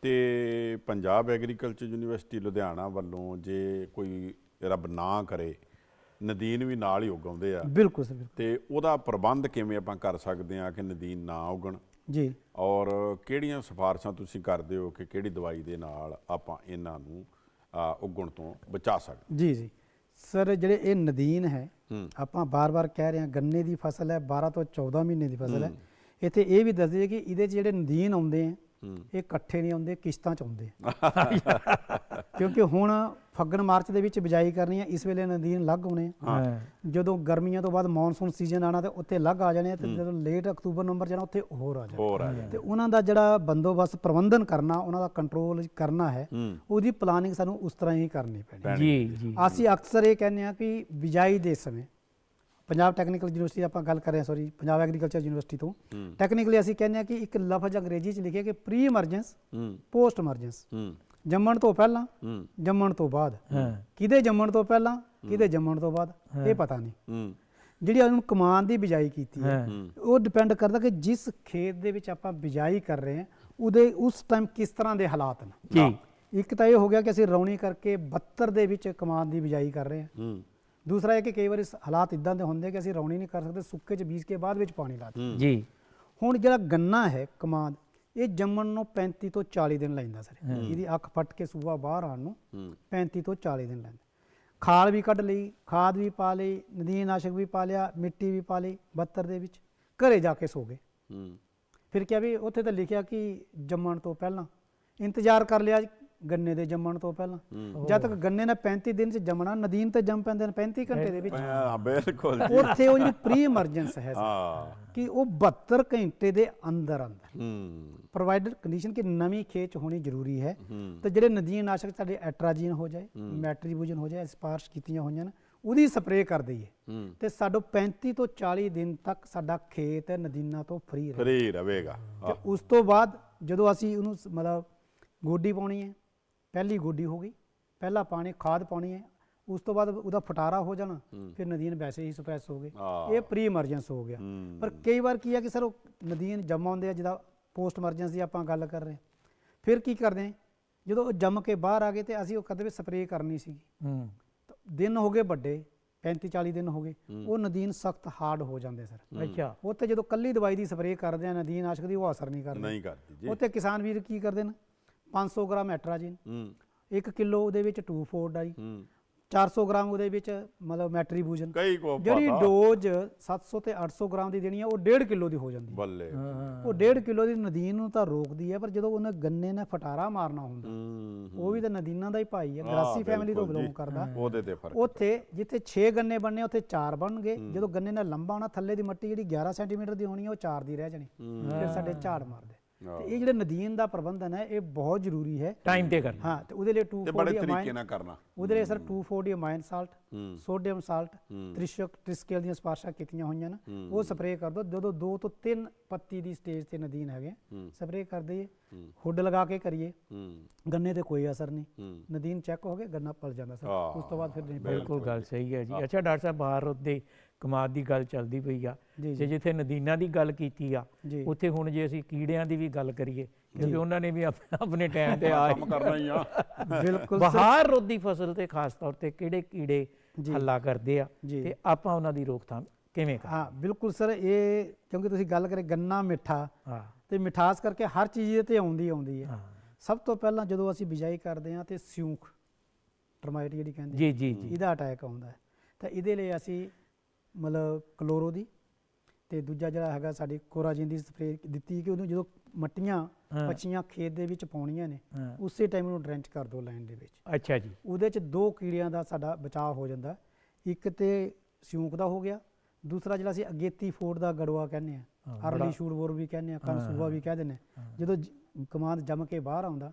ਤੇ ਪੰਜਾਬ ਐਗਰੀਕਲਚਰ ਯੂਨੀਵਰਸਿਟੀ ਲੁਧਿਆਣਾ ਵੱਲੋਂ ਜੇ ਕੋਈ ਰੱਬ ਨਾ ਕਰੇ ਨਦੀਨ ਵੀ ਨਾਲ ਹੀ ਉਗਾਉਂਦੇ ਆ। ਬਿਲਕੁਲ ਸਰ ਬਿਲਕੁਲ। ਤੇ ਉਹਦਾ ਪ੍ਰਬੰਧ ਕਿਵੇਂ ਆਪਾਂ ਕਰ ਸਕਦੇ ਆ ਕਿ ਨਦੀਨ ਨਾ ਉਗਣ? ਜੀ। ਔਰ ਕਿਹੜੀਆਂ ਸਿਫਾਰਸ਼ਾਂ ਤੁਸੀਂ ਕਰਦੇ ਹੋ ਕਿ ਕਿਹੜੀ ਦਵਾਈ ਦੇ ਨਾਲ ਆਪਾਂ ਇਹਨਾਂ ਨੂੰ ਉਗਣ ਤੋਂ ਬਚਾ ਸਕਦੇ? ਜੀ ਜੀ। ਸਰ ਜਿਹੜੇ ਇਹ ਨਦੀਨ ਹੈ ਆਪਾਂ ਬਾਰ-ਬਾਰ ਕਹਿ ਰਹੇ ਹਾਂ ਗੰਨੇ ਦੀ ਫਸਲ ਹੈ 12 ਤੋਂ 14 ਮਹੀਨੇ ਦੀ ਫਸਲ ਹੈ। ਇੱਥੇ ਇਹ ਵੀ ਦੱਸ ਦਈਏ ਕਿ ਇਹਦੇ 'ਚ ਜਿਹੜੇ ਨਦੀਨ ਆਉਂਦੇ ਆ ਇਹ ਇਕੱਠੇ ਨਹੀਂ ਆਉਂਦੇ ਕਿਸ਼ਤਾਂ 'ਚ ਆਉਂਦੇ। ਆ। <laughs> ਕਿਉਂਕਿ ਹੁਣ ਫੱਗਣ ਮਾਰਚ ਦੇ ਵਿੱਚ ਬਿਜਾਈ ਕਰਨੀ ਹੈ ਇਸ ਵੇਲੇ ਨਦੀਨ ਲੱਗ ਹੋਣੇ ਜਦੋਂ ਗਰਮੀਆਂ ਤੋਂ ਬਾਅਦ ਮੌਨਸੂਨ ਸੀਜ਼ਨ ਆਣਾ ਤੇ ਉੱਥੇ ਲੱਗ ਆ ਜਾਣੇ ਤੇ ਜਦੋਂ ਲੇਟ ਅਕਤੂਬਰ ਨਵੰਬਰ ਜਾਣਾ ਉੱਥੇ ਹੋਰ ਆ ਜਾਣਾ। ਤੇ ਉਹਨਾਂ ਦਾ ਜਿਹੜਾ ਬੰਦੋਬਸਤ ਪ੍ਰਬੰਧਨ ਕਰਨਾ ਉਹਨਾਂ ਦਾ ਕੰਟਰੋਲ ਕਰਨਾ ਹੈ ਹੂੰ। ਉਹਦੀ ਪਲਾਨਿੰਗ ਸਾਨੂੰ ਉਸ ਤਰ੍ਹਾਂ ਹੀ ਕਰਨੀ ਪੈਣੀ। ਜੀ ਜੀ। ਅਸੀਂ ਅਕਸਰ ਇਹ ਕਹਿੰਦੇ ਆ ਕਿ ਬਿਜਾਈ ਦੇ ਸਮੇਂ ਪੰਜਾਬ ਟੈਕਨੀਕਲ ਯੂਨੀਵਰਸਿਟੀ ਆਪਾਂ ਗੱਲ ਕਰ ਰਹੇ ਹਾਂ ਸੌਰੀ ਪੰਜਾਬ ਐਗਰੀਕਲਚਰ ਯੂਨੀਵਰਸਿਟੀ ਤੋਂ। ਟੈਕਨੀਕਲੀ ਅਸੀਂ ਕਹਿੰਦੇ ਆ ਕਿ ਇੱਕ ਲਫ਼ਜ਼ ਅੰਗਰੇਜ਼ੀ 'ਚ ਲਿਖਿਆ ਕਿ ਪ੍ਰੀ ਇਮਰਜੈਂਸ ਹੂੰ। ਪੋਸਟ ਇਮਰਜੈਂਸ ਹੂੰ। ਜੰਮਣ ਤੋਂ ਪਹਿਲਾਂ ਜੰਮਣ ਤੋਂ ਬਾਅਦ। ਕਿਹਦੇ ਜੰਮਣ ਤੋਂ ਪਹਿਲਾਂ ਕਿਹਦੇ ਜੰਮਣ ਤੋਂ ਬਾਅਦ ਇਹ ਪਤਾ ਨਹੀਂ। ਜਿਹੜੀ ਉਹਨੂੰ ਕਮਾਨ ਦੀ ਬਿਜਾਈ ਕੀਤੀ ਹੈ ਉਹ ਡਿਪੈਂਡ ਕਰਦਾ ਕਿ ਜਿਸ ਖੇਤ ਦੇ ਵਿੱਚ ਆਪਾਂ ਬਿਜਾਈ ਕਰ ਰਹੇ ਹਾਂ ਉਹਦੇ ਉਸ ਟਾਈਮ ਕਿਸ ਤਰ੍ਹਾਂ ਦੇ ਹਾਲਾਤ ਨੇ। ਜੀ। ਇੱਕ ਤਾਂ ਇਹ ਹੋ ਗਿਆ ਕਿ ਅਸੀਂ ਰੌਣੀ ਕਰਕੇ 72 ਦੇ ਵਿੱਚ ਕਮਾਨ ਦੀ ਬਿਜਾਈ ਕਰ ਰਹੇ ਹੂੰ। ਦੂਸਰਾ ਇਹ ਕਿ ਕਈ ਵਾਰੀ ਹਾਲਾਤ ਇਦਾਂ ਦੇ ਹੁੰਦੇ ਕਿ ਅਸੀਂ ਰੌਣੀ ਨਹੀਂ ਕਰ ਸਕਦੇ ਸੁੱਕੇ ਚ ਬੀਜ ਕੇ ਬਾਅਦ ਵਿੱਚ ਪਾਣੀ ਲਾ ਦਿੰਦੇ ਜੀ। ਹੁਣ ਜਿਹੜਾ ਗੰਨਾ ਹੈ ਕਮਾਦ ਇਹ ਜੰਮਣ ਨੂੰ 35 ਤੋਂ 40 ਦਿਨ ਲੈਂਦਾ ਸਰ। ਇਹਦੀ ਅੱਖ ਫਟ ਕੇ ਸੂਆ ਬਾਹਰ ਆਉਣ ਨੂੰ ਹੂੰ। 35 ਤੋਂ 40 ਦਿਨ ਲੈਂਦਾ। ਖਾਲ ਵੀ ਕੱਢ ਲਈ ਖਾਦ ਵੀ ਪਾ ਲਈ ਨਦੀਨਾਸ਼ਕ ਵੀ ਪਾ ਲਿਆ ਮਿੱਟੀ ਵੀ ਪਾ ਲਈ 72 ਦੇ ਵਿੱਚ ਘਰੇ ਜਾ ਕੇ ਸੋ ਗਏ। ਫਿਰ ਕਿਹਾ ਵੀ ਉੱਥੇ ਤਾਂ ਲਿਖਿਆ ਕਿ ਜੰਮਣ ਤੋਂ ਪਹਿਲਾਂ ਇੰਤਜ਼ਾਰ ਕਰ ਲਿਆ ਗੰਨੇ ਦੇ ਜੰਮਣ ਤੋਂ ਪਹਿਲਾਂ। ਜਦ ਤੱਕ ਗੰਨੇ ਨੇ 35 ਦਿਨ ਚ ਜੰਮਣਾ ਨਦੀਨ ਤੇ ਜੰਮ ਪੈਂਦੇ ਨੇ 35 ਘੰਟੇ ਦੇ ਵਿੱਚ। ਹਾਂ ਬਿਲਕੁਲ ਉੱਥੇ ਉਹ ਜਿਹੜੀ ਪ੍ਰੀ ਇਮਰਜੈਂਸ ਹੈ ਹਾਂ। ਕਿ ਉਹ 72 ਘੰਟੇ ਦੇ ਅੰਦਰ ਅੰਦਰ। ਹੂੰ। ਪ੍ਰੋਵਾਈਡਡ ਕੰਡੀਸ਼ਨ ਕਿ ਨਵੀਂ ਖੇਚ ਹੋਣੀ ਜ਼ਰੂਰੀ ਹੈ। ਤੇ ਜਿਹੜੇ ਨਦੀਨ ਨਾਸ਼ਕ ਸਾਡੇ ਐਟਰਾਜੀਨ ਹੋ ਜਾਏ ਮੈਟਰੀਬੂਜਨ ਹੋ ਜਾਏ ਸਪਾਰਸ਼ ਕੀਤੀਆਂ ਹੋਈਆਂ ਨੇ ਉਹਦੀ ਸਪਰੇਅ ਕਰ ਦਈਏ ਤੇ ਸਾਡੋ 35 ਤੋਂ 40 ਦਿਨ ਤੱਕ ਸਾਡਾ ਖੇਤ ਨਦੀਨਾਂ ਤੋਂ ਫ੍ਰੀ ਰਹੇ। ਫਰੀ ਰਵੇਗਾ ਤੇ ਉਸ ਤੋਂ ਬਾਅਦ ਜਦੋਂ ਅਸੀਂ ਉਹਨੂੰ ਮਤਲਬ ਗੋਡੀ ਪਾਉਣੀ ਹੈ ਪਹਿਲੀ ਗੋਡੀ ਹੋ ਗਈ। ਪਹਿਲਾ ਪਾਣੀ ਖਾਦ ਪਾਉਣੀ ਹੈ। ਉਸ ਤੋਂ ਬਾਅਦ ਉਹਦਾ ਫਟਾਰਾ ਹੋ ਜਾਣਾ ਫਿਰ ਨਦੀਨ ਵੈਸੇ ਹੀ ਸਪੈਸ ਹੋ ਗਏ। ਇਹ ਪ੍ਰੀ ਇਮਰਜੈਂਸ ਹੋ ਗਿਆ। ਪਰ ਕਈ ਵਾਰ ਕੀ ਹੈ ਕਿ ਸਰ ਉਹ ਨਦੀਨ ਜੰਮ ਆਉਂਦੇ ਆ ਜਿਹਦਾ ਪੋਸਟ ਇਮਰਜੈਂਸੀ ਦੀ ਆਪਾਂ ਗੱਲ ਕਰ ਰਹੇ ਫਿਰ ਕੀ ਕਰਦੇ ਜਦੋਂ ਉਹ ਜੰਮ ਕੇ ਬਾਹਰ ਆ ਗਏ ਤੇ ਅਸੀਂ ਉਹ ਕਦੇ ਵੀ ਸਪਰੇਅ ਕਰਨੀ ਸੀ ਹੂੰ। ਦਿਨ ਹੋ ਗਏ ਵੱਡੇ 35 40 ਦਿਨ ਹੋ ਗਏ। ਉਹ ਨਦੀਨ ਸਖਤ ਹਾਰਡ ਹੋ ਜਾਂਦੇ ਸਰ। ਅੱਛਾ। ਉੱਥੇ ਜਦੋਂ ਕੱਲੀ ਦਵਾਈ ਦੀ ਸਪਰੇਅ ਕਰਦੇ ਆ ਨਦੀਨ ਆਸ਼ਕ ਦੀ ਉਹ ਅਸਰ ਨਹੀਂ ਕਰਦੀ। ਨਹੀਂ ਕਰਦੀ ਜੀ। ਉੱਥੇ ਕਿਸਾਨ ਵੀਰ ਕੀ ਕਰਦੇ ਨੇ? 500 ਗ੍ਰਾਮ ਐਟਰਾਜਿਨ ਹੂੰ। 1 ਕਿਲੋ ਉਹਦੇ ਵਿੱਚ 2,4 ਡਾਈ ਹੂੰ। 400 ਗ੍ਰਾਮ ਉਹਦੇ ਵਿੱਚ ਮਤਲਬ ਮੈਟਰੀਬੂਜਨ। ਕਈ ਕੋ ਜਿਹੜੀ ਡੋਜ਼ 700 ਤੇ 800 ਗ੍ਰਾਮ ਦੀ ਦੇਣੀ ਆ ਉਹ 1.5 ਕਿਲੋ ਦੀ ਹੋ ਜਾਂਦੀ ਹੈ ਬੱਲੇ ਉਹ 1.5 ਕਿਲੋ ਦੀ ਨਦੀਨ ਨੂੰ ਤਾਂ ਰੋਕਦੀ ਹੈ ਪਰ ਜਦੋਂ ਉਹਨੇ ਗੰਨੇ ਨੇ ਫਟਾਰਾ ਮਾਰਨਾ ਹੁੰਦਾ ਉਹ ਵੀ ਤਾਂ ਨਦੀਨਾਂ ਦਾ ਹੀ ਭਾਈ ਹੈ ਗ੍ਰਾਸੀ ਫੈਮਿਲੀ ਤੋਂ। ਬਿਲੋਂਗ ਕਰਦਾ। ਉਹਦੇ ਤੇ ਫ਼ਰਕ। ਉੱਥੇ ਜਿੱਥੇ 6 ਗੰਨੇ ਬਣਨੇ ਉੱਥੇ 4 ਬਣਨਗੇ। ਜਦੋਂ ਗੰਨੇ ਨਾਲ ਲੰਬਾ ਹੋਣਾ ਥੱਲੇ ਦੀ ਮੱਟੀ ਜਿਹੜੀ 11 ਸੈਂਟੀਮੀਟਰ ਦੀ ਹੋਣੀ ਹੈ ਉਹ 4 ਦੀ ਰਹਿ ਜਾਣੀ। ਫਿਰ ਸਾਡੇ ਝਾੜ ਮਾਰਦੇ। ਤੇ ਇਹ ਜਿਹੜੇ ਨਦੀਨ ਦਾ ਪ੍ਰਬੰਧਨ ਹੈ ਇਹ ਬਹੁਤ ਜ਼ਰੂਰੀ ਹੈ। ਟਾਈਮ ਤੇ ਕਰਨਾ। ਹਾਂ ਤੇ ਉਹਦੇ ਲਈ ਤੇ ਬੜੇ 240 ਤਰੀਕੇ ਅਮਾਈਨ ਨਾਲ ਕਰਨਾ। ਉਹਦੇ ਲਈ ਸਰ 240 ਅਮਾਈਨ ਸਾਲਟ ਹੂੰ। ਸੋਡੀਅਮ ਸਾਲਟ ਤ੍ਰਿਸ਼ਕ ਟ੍ਰਿਸਕੇਲ ਦੀਆਂ ਸਪਾਰਸ਼ਾਂ ਕੀਤੀਆਂ ਹੋਈਆਂ ਨੇ। ਉਹ ਸਪਰੇਅ ਕਰ ਦੋ। ਜਦੋਂ 2 ਤੋਂ 3 ਪੱਤੀ ਦੀ ਸਟੇਜ ਤੇ ਨਦੀਨ ਹੈਗੇ ਸਪਰੇਅ ਕਰ ਦਈਏ। ਹੁੱਡ ਲਗਾ ਕੇ ਕਰੀਏ। ਗੰਨੇ ਤੇ ਕੋਈ ਅਸਰ ਨਹੀਂ। ਨਦੀਨ ਚੈੱਕ ਹੋ ਗਿਆ ਗੰਨਾ ਪਲ ਜਾਂਦਾ ਸਰ। ਉਸ ਤੋਂ ਬਾਅਦ ਫਿਰ। ਬਿਲਕੁਲ ਗੱਲ ਸਹੀ ਹੈ ਜੀ। ਅੱਛਾ ਡਾਕਟਰ ਸਾਹਿਬ ਬਾਹਰ ਉਹਦੇ ਕਮਾਦ ਦੀ ਗੱਲ ਚੱਲਦੀ ਪਈ ਆ। ਜੀ, ਤੇ ਜਿੱਥੇ ਨਦੀਨਾਂ ਦੀ ਗੱਲ ਕੀਤੀ ਆ ਉੱਥੇ ਹੁਣ ਜੇ ਅਸੀਂ ਕੀੜਿਆਂ ਦੀ ਵੀ ਗੱਲ ਕਰੀਏ ਕਿਉਂਕਿ ਉਹਨਾਂ ਨੇ ਵੀ ਆਪ- ਆਪਣੇ ਟਾਈਮ ਤੇ ਆ ਕੰਮ ਕਰਨਾ ਹੀ ਆ। <laughs> ਬਿਲਕੁਲ ਬਹਾਰ ਰੁੱਤ ਦੀ ਫਸਲ ਤੇ ਖਾਸ ਤੌਰ ਤੇ ਕਿਹੜੇ ਕੀੜੇ ਹੱਲਾ ਕਰਦੇ ਆ। ਤੇ ਆਪਾਂ ਉਹਨਾਂ ਦੀ ਰੋਕਥਾਮ ਕਿਵੇਂ ਕਰ ਹਾਂ ਬਿਲਕੁਲ ਸਰ ਇਹ ਕਿਉਂਕਿ ਤੁਸੀਂ ਗੱਲ ਕਰੇ ਗੰਨਾ ਮਿੱਠਾ ਤੇ ਮਿਠਾਸ ਕਰਕੇ ਹਰ ਚੀਜ਼ ਤੇ ਆਉਂਦੀ ਆਉਂਦੀ ਹੈ। ਹਾਂ। ਸਭ ਤੋਂ ਪਹਿਲਾਂ ਜਦੋਂ ਅਸੀਂ ਬਿਜਾਈ ਕਰਦੇ ਹਾਂ ਤੇ ਸਿਉਂਖ ਟਰਮਾਈਟ ਜਿਹੜੀ ਕਹਿੰਦੇ ਜੀ ਜੀ ਜੀ। ਇਹਦਾ ਅਟੈਕ ਆਉਂਦਾ ਹੈ। ਤਾਂ ਇਹਦੇ ਲਈ ਅਸੀਂ ਮਤਲਬ ਕਲੋਰੋ ਦੀ ਤੇ ਦੂਜਾ ਜਿਹੜਾ ਹੈਗਾ ਸਾਡੀ ਕੋਰਾਜਿਨ ਦੀ ਸਪਰੇਅ ਦਿੱਤੀ ਕਿ ਉਹਨੂੰ ਜਦੋਂ ਮੱਟੀਆਂ ਹਾਂ। ਪੱਚੀਆਂ ਖੇਤ ਦੇ ਵਿੱਚ ਪਾਉਣੀਆਂ ਨੇ ਉਸੇ ਟਾਈਮ ਉਹਨੂੰ ਡਰੈਂਚ ਕਰ ਦਿਓ ਲਾਈਨ ਦੇ ਵਿੱਚ। ਅੱਛਾ ਜੀ। ਉਹਦੇ ਚ ਦੋ ਕੀੜਿਆਂ ਦਾ ਸਾਡਾ ਬਚਾਅ ਹੋ ਜਾਂਦਾ। ਇੱਕ ਤੇ ਸਿਉਂਕ ਦਾ ਹੋ ਗਿਆ ਦੂਸਰਾ ਜਿਹੜਾ ਅਸੀਂ ਅਗੇਤੀ ਫੋੜ ਦਾ ਗੜਵਾ ਕਹਿੰਦੇ ਆ ਅਰਲੀ ਸ਼ੂਟ ਵੀ ਕਹਿੰਦੇ ਆ ਕਨਸੂਆ ਵੀ ਕਹਿ ਦਿੰਦੇ। ਜਦੋਂ ਕਮਾਦ ਜੰਮ ਕੇ ਬਾਹਰ ਆਉਂਦਾ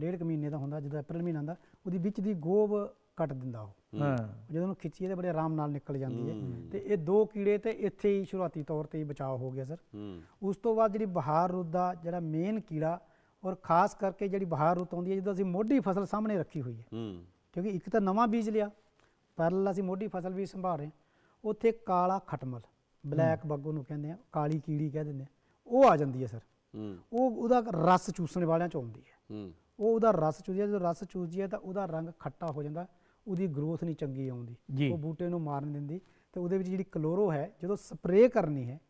ਡੇਢ ਕੁ ਮਹੀਨੇ ਦਾ ਹੁੰਦਾ ਜਦੋਂ ਅਪ੍ਰੈਲ ਮਹੀਨਾ ਆਉਂਦਾ ਉਹਦੀ ਵਿੱਚ ਦੀ ਗੋਬ ਕੱਟ ਦਿੰਦਾ ਉਹ। ਹਾਂ। ਜਦੋਂ ਉਹਨੂੰ ਖਿੱਚੀਏ ਤੇ ਬੜੇ ਆਰਾਮ ਨਾਲ ਨਿਕਲ ਜਾਂਦੀ ਹੈ। ਤੇ ਇਹ ਦੋ ਕੀੜੇ ਤੇ ਇੱਥੇ ਹੀ ਸ਼ੁਰੂਆਤੀ ਤੌਰ ਤੇ ਹੀ ਬਚਾਅ ਹੋ ਗਿਆ ਸਰ। ਉਸ ਤੋਂ ਬਾਅਦ ਜਿਹੜੀ ਬਹਾਰ ਰੁੱਤ ਦਾ ਜਿਹੜਾ ਮੇਨ ਕੀੜਾ ਔਰ ਖਾਸ ਕਰਕੇ ਜਿਹੜੀ ਬਹਾਰ ਰੁੱਤ ਆਉਂਦੀ ਹੈ ਜਦੋਂ ਅਸੀਂ ਮੋਢੀ ਫਸਲ ਸਾਹਮਣੇ ਰੱਖੀ ਹੋਈ ਹੈ। ਹੂੰ। ਕਿਉਂਕਿ ਇੱਕ ਤਾਂ ਨਵਾਂ ਬੀਜ ਲਿਆ ਪੈਰਲ ਅਸੀਂ ਮੋਢੀ ਫਸਲ ਵੀ ਸੰਭਾਲ ਰਹੇ ਉੱਥੇ ਕਾਲਾ ਖਟਮਲ ਬਲੈਕ ਬੱਗ ਉਹਨੂੰ ਕਹਿੰਦੇ ਆ ਕਾਲੀ ਕੀੜੀ ਕਹਿ ਦਿੰਦੇ ਆ। ਉਹ ਆ ਜਾਂਦੀ ਹੈ ਸਰ। ਉਹ ਉਹਦਾ ਰਸ ਚੂਸਣ ਵਾਲਿਆਂ ਚ ਆਉਂਦੀ ਹੈ। ਹੂੰ। ਉਹ ਉਹਦਾ ਰਸ ਚੂਸਦੀ ਹੈ ਜਦੋਂ ਰਸ ਚੂਸਦੀ ਹੈ ਤਾਂ ਉਹਦਾ ਰੰਗ ਖੱਟਾ ਹੋ ਜਾਂਦਾ। ਉਹਦੀ ਗਰੋਥ ਨਹੀਂ ਚੰਗੀ ਆਉਂਦੀ। ਉਹ ਬੂਟੇ ਨੂੰ ਮਾਰਨ ਦਿੰਦੀ। ਤੇ ਉਹਦੇ ਵਿੱਚ ਜਿਹੜੀ ਕਲੋਰੋ ਹੈ ਜਦੋਂ ਸਪਰੇਅ ਕਰਨੀ ਹੈ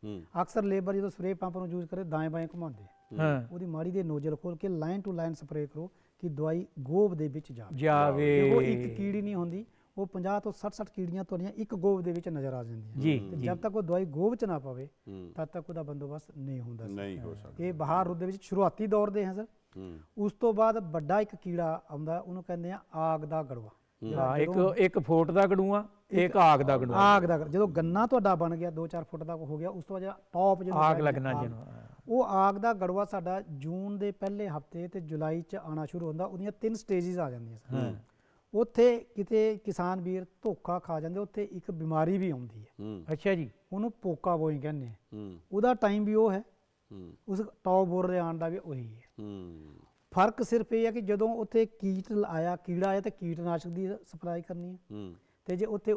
ਅਕਸਰ ਲੇਬਰ ਜਦੋਂ ਸਪਰੇਅ ਪੰਪ ਨੂੰ ਯੂਜ਼ ਕਰੇ ਦਾएं ਬਾएं ਘੁਮਾਉਂਦੇ। ਹਾਂ। ਉਹਦੀ ਮਾੜੀ ਦੇ ਨੋਜ਼ਲ ਖੋਲ ਕੇ ਲਾਈਨ ਟੂ ਲਾਈਨ ਸਪਰੇਅ ਕਰੋ ਕਿ ਦਵਾਈ ਗੋਬ ਦੇ ਵਿੱਚ ਜਾਵੇ। ਜਾਵੇ। ਦੇਖੋ ਇੱਕ ਕੀੜੀ ਨਹੀਂ ਹੁੰਦੀ ਉਹ 50 ਤੋਂ 60 60 ਕੀੜੀਆਂ ਤੁਹਾਡੀਆਂ ਇੱਕ ਗੋਬ ਦੇ ਵਿੱਚ ਨਜ਼ਰ ਆ ਜਾਂਦੀਆਂ। ਜੀ ਤੇ ਜਦ ਤੱਕ ਉਹ ਦਵਾਈ ਗੋਬ ਚ ਨਾ ਪਵੇ ਤਦ ਤੱਕ ਉਹਦਾ ਬੰਦੋਬਸਤ ਨਹੀਂ ਹੁੰਦਾ ਨਹੀਂ ਹੋ ਸਕਦਾ। ਇਹ ਬਹਾਰ ਰੁੱਤ ਦੇ ਵਿੱਚ ਸ਼ੁਰੂਆਤੀ ਦੌਰ ਦੇ ਹਾਂ ਸਰ। ਉਸ ਤੋਂ ਬਾਅਦ ਵੱਡਾ ਇੱਕ ਕੀੜਾ ਆਉਂਦਾ ਉਹਨੂੰ ਕਹਿੰਦੇ ਆ ਆਗ ਦਾ ਗੜਵਾ। ਹਾਂ। ਇੱਕ ਇੱਕ ਫੋਟ ਦਾ ਗੜੂਆ ਇੱਕ ਆਗ ਦਾ ਗੜੂਆ ਆਗ ਦਾ ਜਦੋਂ ਗੰਨਾ ਤੁਹਾਡਾ ਬਣ ਗਿਆ 2-4 ਫੁੱਟ ਦਾ ਹੋ ਗਿਆ ਉਸ ਤੋਂ ਬਾਅਦ ਟੌਪ ਜਿਹਨੂੰ ਆਗ ਲੱਗਣਾ। ਜਿਹਨੂੰ ਉਹ ਆਗ ਦਾ ਗੜਵਾ ਸਾਡਾ ਜੂਨ ਦੇ ਪਹਿਲੇ ਹਫ਼ਤੇ ਤੇ ਜੁਲਾਈ ਚ ਆਣਾ ਸ਼ੁਰੂ ਹੁੰਦਾ ਉਹਦੀਆਂ ਤਿੰਨ ਸਟੇजेस ਆ ਜਾਂਦੀਆਂ ਉੱਥੇ ਕਿਤੇ ਕਿਸਾਨ ਵੀਰ ਧੋਖਾ ਖਾ ਜਾਂਦੇ ਉੱਥੇ ਇੱਕ ਬਿਮਾਰੀ ਵੀ ਆਉਂਦੀ ਹੈ। ਅੱਛਾ ਜੀ। ਉਹਨੂੰ ਪੋਕਾ ਬੋਈ ਕਹਿੰਦੇ ਆ। ਹੂੰ। ਉਹਦਾ ਟਾਈਮ ਵੀ ਉਹ ਹੈ। ਹੂੰ। ਉਸ ਟੌਪ ਬੋਰ ਦੇ ਆਉਣ ਦਾ ਵੀ ਉਹੀ ਹੈ। ਹੂੰ। ਫ਼ਰਕ ਸਿਰਫ ਇਹ ਹੈ ਕਿ ਜਦੋਂ ਉੱਥੇ ਕੀਟ ਆਇਆ ਕੀੜਾ ਆਇਆ ਤੇ ਕੀਟਨਾਸ਼ਕ ਦੀ ਸਪਲਾਈ ਕਰਨੀ ਹੈ ਹੂੰ। ਤੇ ਜੇ ਉੱਥੇ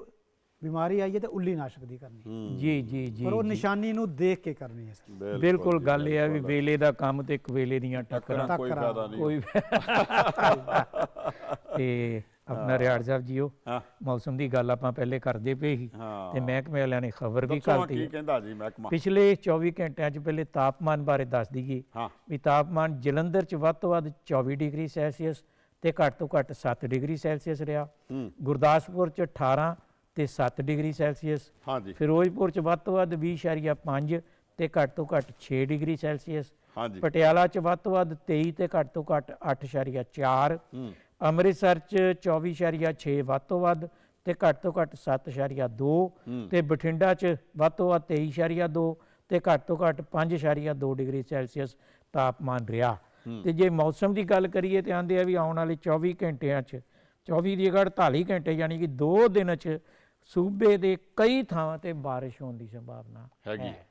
ਬਿਮਾਰੀ ਆਈ ਹੈ ਤੇ ਉੱਲੀ ਨਾਸ਼ਕ ਦੀ ਕਰਨੀ ਜੀ ਜੀ ਜੀ ਪਰ ਉਹ ਨਿਸ਼ਾਨੀ ਨੂੰ ਦੇਖ ਕੇ ਕਰਨੀ ਹੈ ਬਿਲਕੁਲ ਗੱਲ ਇਹ ਆ ਵੀ ਵੇਲੇ ਦਾ ਕੰਮ ਤੇ ਇੱਕ ਵੇਲੇ ਦੀਆਂ ਟੱਕਰਾਂ ਕੋਈ। ਫਾਇਦਾ ਨਹੀਂ। ਕੋਈ <laughs> ਤੇ ਆਪਣਾ ਰਿਆੜ ਸਾਹਿਬ ਜੀਓ। ਹਾਂ। ਮੌਸਮ ਦੀ ਗੱਲ ਆਪਾਂ ਪਹਿਲੇ ਕਰਦੇ ਪਏ ਸੀ। ਹਾਂ। ਤੇ ਮਹਿਕਮੇ ਵਾਲਿਆਂ ਨੇ ਖਬਰ ਵੀ ਦੱਸੋ ਕਰਤੀ ਕੀ ਕਹਿੰਦਾ ਜੀ ਮਹਿਕਮਾ? ਪਿਛਲੇ 24 ਘੰਟਿਆਂ 'ਚ ਪਹਿਲੇ ਤਾਪਮਾਨ ਬਾਰੇ ਦੱਸ ਦਈਏ ਹਾਂ। ਵੀ ਤਾਪਮਾਨ ਜਲੰਧਰ 'ਚ ਵੱਧ ਤੋਂ ਵੱਧ 24 ਡਿਗਰੀ ਸੈਲਸੀਅਸ ਤੇ ਘੱਟ ਤੋਂ ਘੱਟ 7 ਡਿਗਰੀ ਸੈਲਸੀਅਸ ਰਿਹਾ। ਹੂੰ। ਗੁਰਦਾਸਪੁਰ 'ਚ 18 ਤੇ 7 ਡਿਗਰੀ ਸੈਲਸੀਅਸ। ਫਿਰੋਜ਼ਪੁਰ 'ਚ ਵੱਧ ਤੋਂ ਵੱਧ 20.5 ਤੇ ਘੱਟ ਤੋਂ ਘੱਟ 6 ਡਿਗਰੀ ਸੈਲਸੀਅਸ। ਪਟਿਆਲਾ 'ਚ ਵੱਧ ਤੋਂ ਵੱਧ 23 ਤੇ ਘੱਟ ਤੋਂ ਘੱਟ 8.4 ਹੂੰ। ਅੰਮ੍ਰਿਤਸਰ 'ਚ 24.6 ਵੱਧ ਤੋਂ ਵੱਧ ਤੇ ਘੱਟ ਤੋਂ ਘੱਟ 7.2 ਹੂੰ। ਤੇ ਬਠਿੰਡਾ 'ਚ ਵੱਧ ਤੋਂ ਵੱਧ 23.2 ਤੇ ਘੱਟ ਤੋਂ ਘੱਟ 5.2 ਡਿਗਰੀ ਸੈਲਸੀਅਸ ਤਾਪਮਾਨ ਰਿਹਾ। ਤੇ ਜੇ ਮੌਸਮ ਦੀ ਗੱਲ ਕਰੀਏ ਤੇ ਆਂਦੇ ਆ ਵੀ ਆਉਣ ਵਾਲੇ 24 ਘੰਟਿਆਂ 'ਚ 24 ਦੀ ਜਗ੍ਹਾ 48 ਘੰਟੇ ਯਾਨੀ ਕਿ 2 ਦਿਨ 'ਚ ਸੂਬੇ ਦੇ ਕਈ ਥਾਵਾਂ ਤੇ ਬਾਰਿਸ਼ ਹੋਣ ਦੀ ਸੰਭਾਵਨਾ ਹੈਗੀ ਹੈ।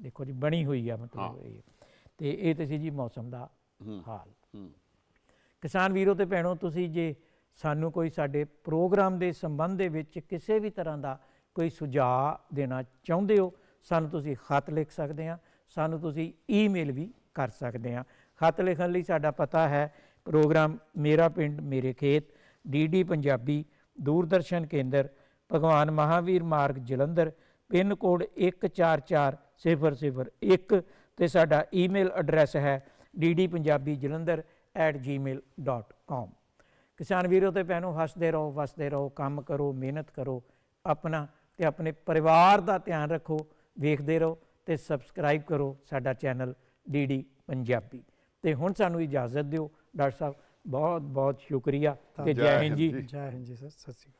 ਦੇਖੋ ਜੀ ਬਣੀ ਹੋਈ ਆ ਮਤਲਬ ਇਹ। ਤੇ ਇਹ ਤੇ ਸੀ ਜੀ ਮੌਸਮ ਦਾ। ਹਾਲ। ਹੂੰ। ਕਿਸਾਨ ਵੀਰੋ ਤੇ ਭੈਣੋ, ਤੁਸੀਂ ਜੇ ਸਾਨੂੰ ਕੋਈ ਸਾਡੇ ਪ੍ਰੋਗਰਾਮ ਦੇ ਸੰਬੰਧ ਦੇ ਵਿੱਚ ਕਿਸੇ ਵੀ ਤਰ੍ਹਾਂ ਦਾ ਕੋਈ ਸੁਝਾਅ ਦੇਣਾ ਚਾਹੁੰਦੇ ਹੋ, ਸਾਨੂੰ ਤੁਸੀਂ ਖਤ ਲਿਖ ਸਕਦੇ ਆ ਸਾਨੂੰ ਤੁਸੀਂ ਈਮੇਲ ਵੀ ਕਰ ਸਕਦੇ ਆ ਖਤ ਲਿਖਣ ਲਈ ਸਾਡਾ ਪਤਾ ਹੈ, ਪ੍ਰੋਗਰਾਮ ਮੇਰਾ ਪਿੰਡ, ਮੇਰੇ ਖੇਤ ਡੀਡੀ ਪੰਜਾਬੀ, ਦੂਰਦਰਸ਼ਨ ਕੇਂਦਰ, ਭਗਵਾਨ ਮਹਾਵੀਰ ਮਾਰਗ, ਜਲੰਧਰ, ਪਿੰਨ ਕੋਡ 144001 ਤੇ ਸਾਡਾ ਈਮੇਲ ਐਡਰੈਸ ਹੈ ddpunjabi kisanswirot@gmail.com ਕਿਸਾਨ ਵੀਰੋ ਤੇ ਭੈਣੋ ਹੱਸਦੇ ਰਹੋ ਵਸਦੇ ਰਹੋ ਕੰਮ ਕਰੋ ਮਿਹਨਤ ਕਰੋ ਆਪਣਾ ਤੇ ਆਪਣੇ ਪਰਿਵਾਰ ਦਾ ਧਿਆਨ ਰੱਖੋ ਵੇਖਦੇ ਰਹੋ ਤੇ ਸਬਸਕ੍ਰਾਈਬ ਕਰੋ ਸਾਡਾ ਚੈਨਲ ਡੀਡੀ ਪੰਜਾਬੀ। ਤੇ ਹੁਣ ਸਾਨੂੰ ਇਜਾਜ਼ਤ ਦਿਓ। ਡਾਕਟਰ ਸਾਹਿਬ ਬਹੁਤ ਬਹੁਤ ਸ਼ੁਕਰੀਆ ਤੇ ਜੈ ਹਿੰਦ ਜੀ। ਜੀ। ਜੈ ਹਿੰਦ ਜੀ ਸਰ ਸਤਿ ਸ਼੍ਰੀ ਅਕਾਲ।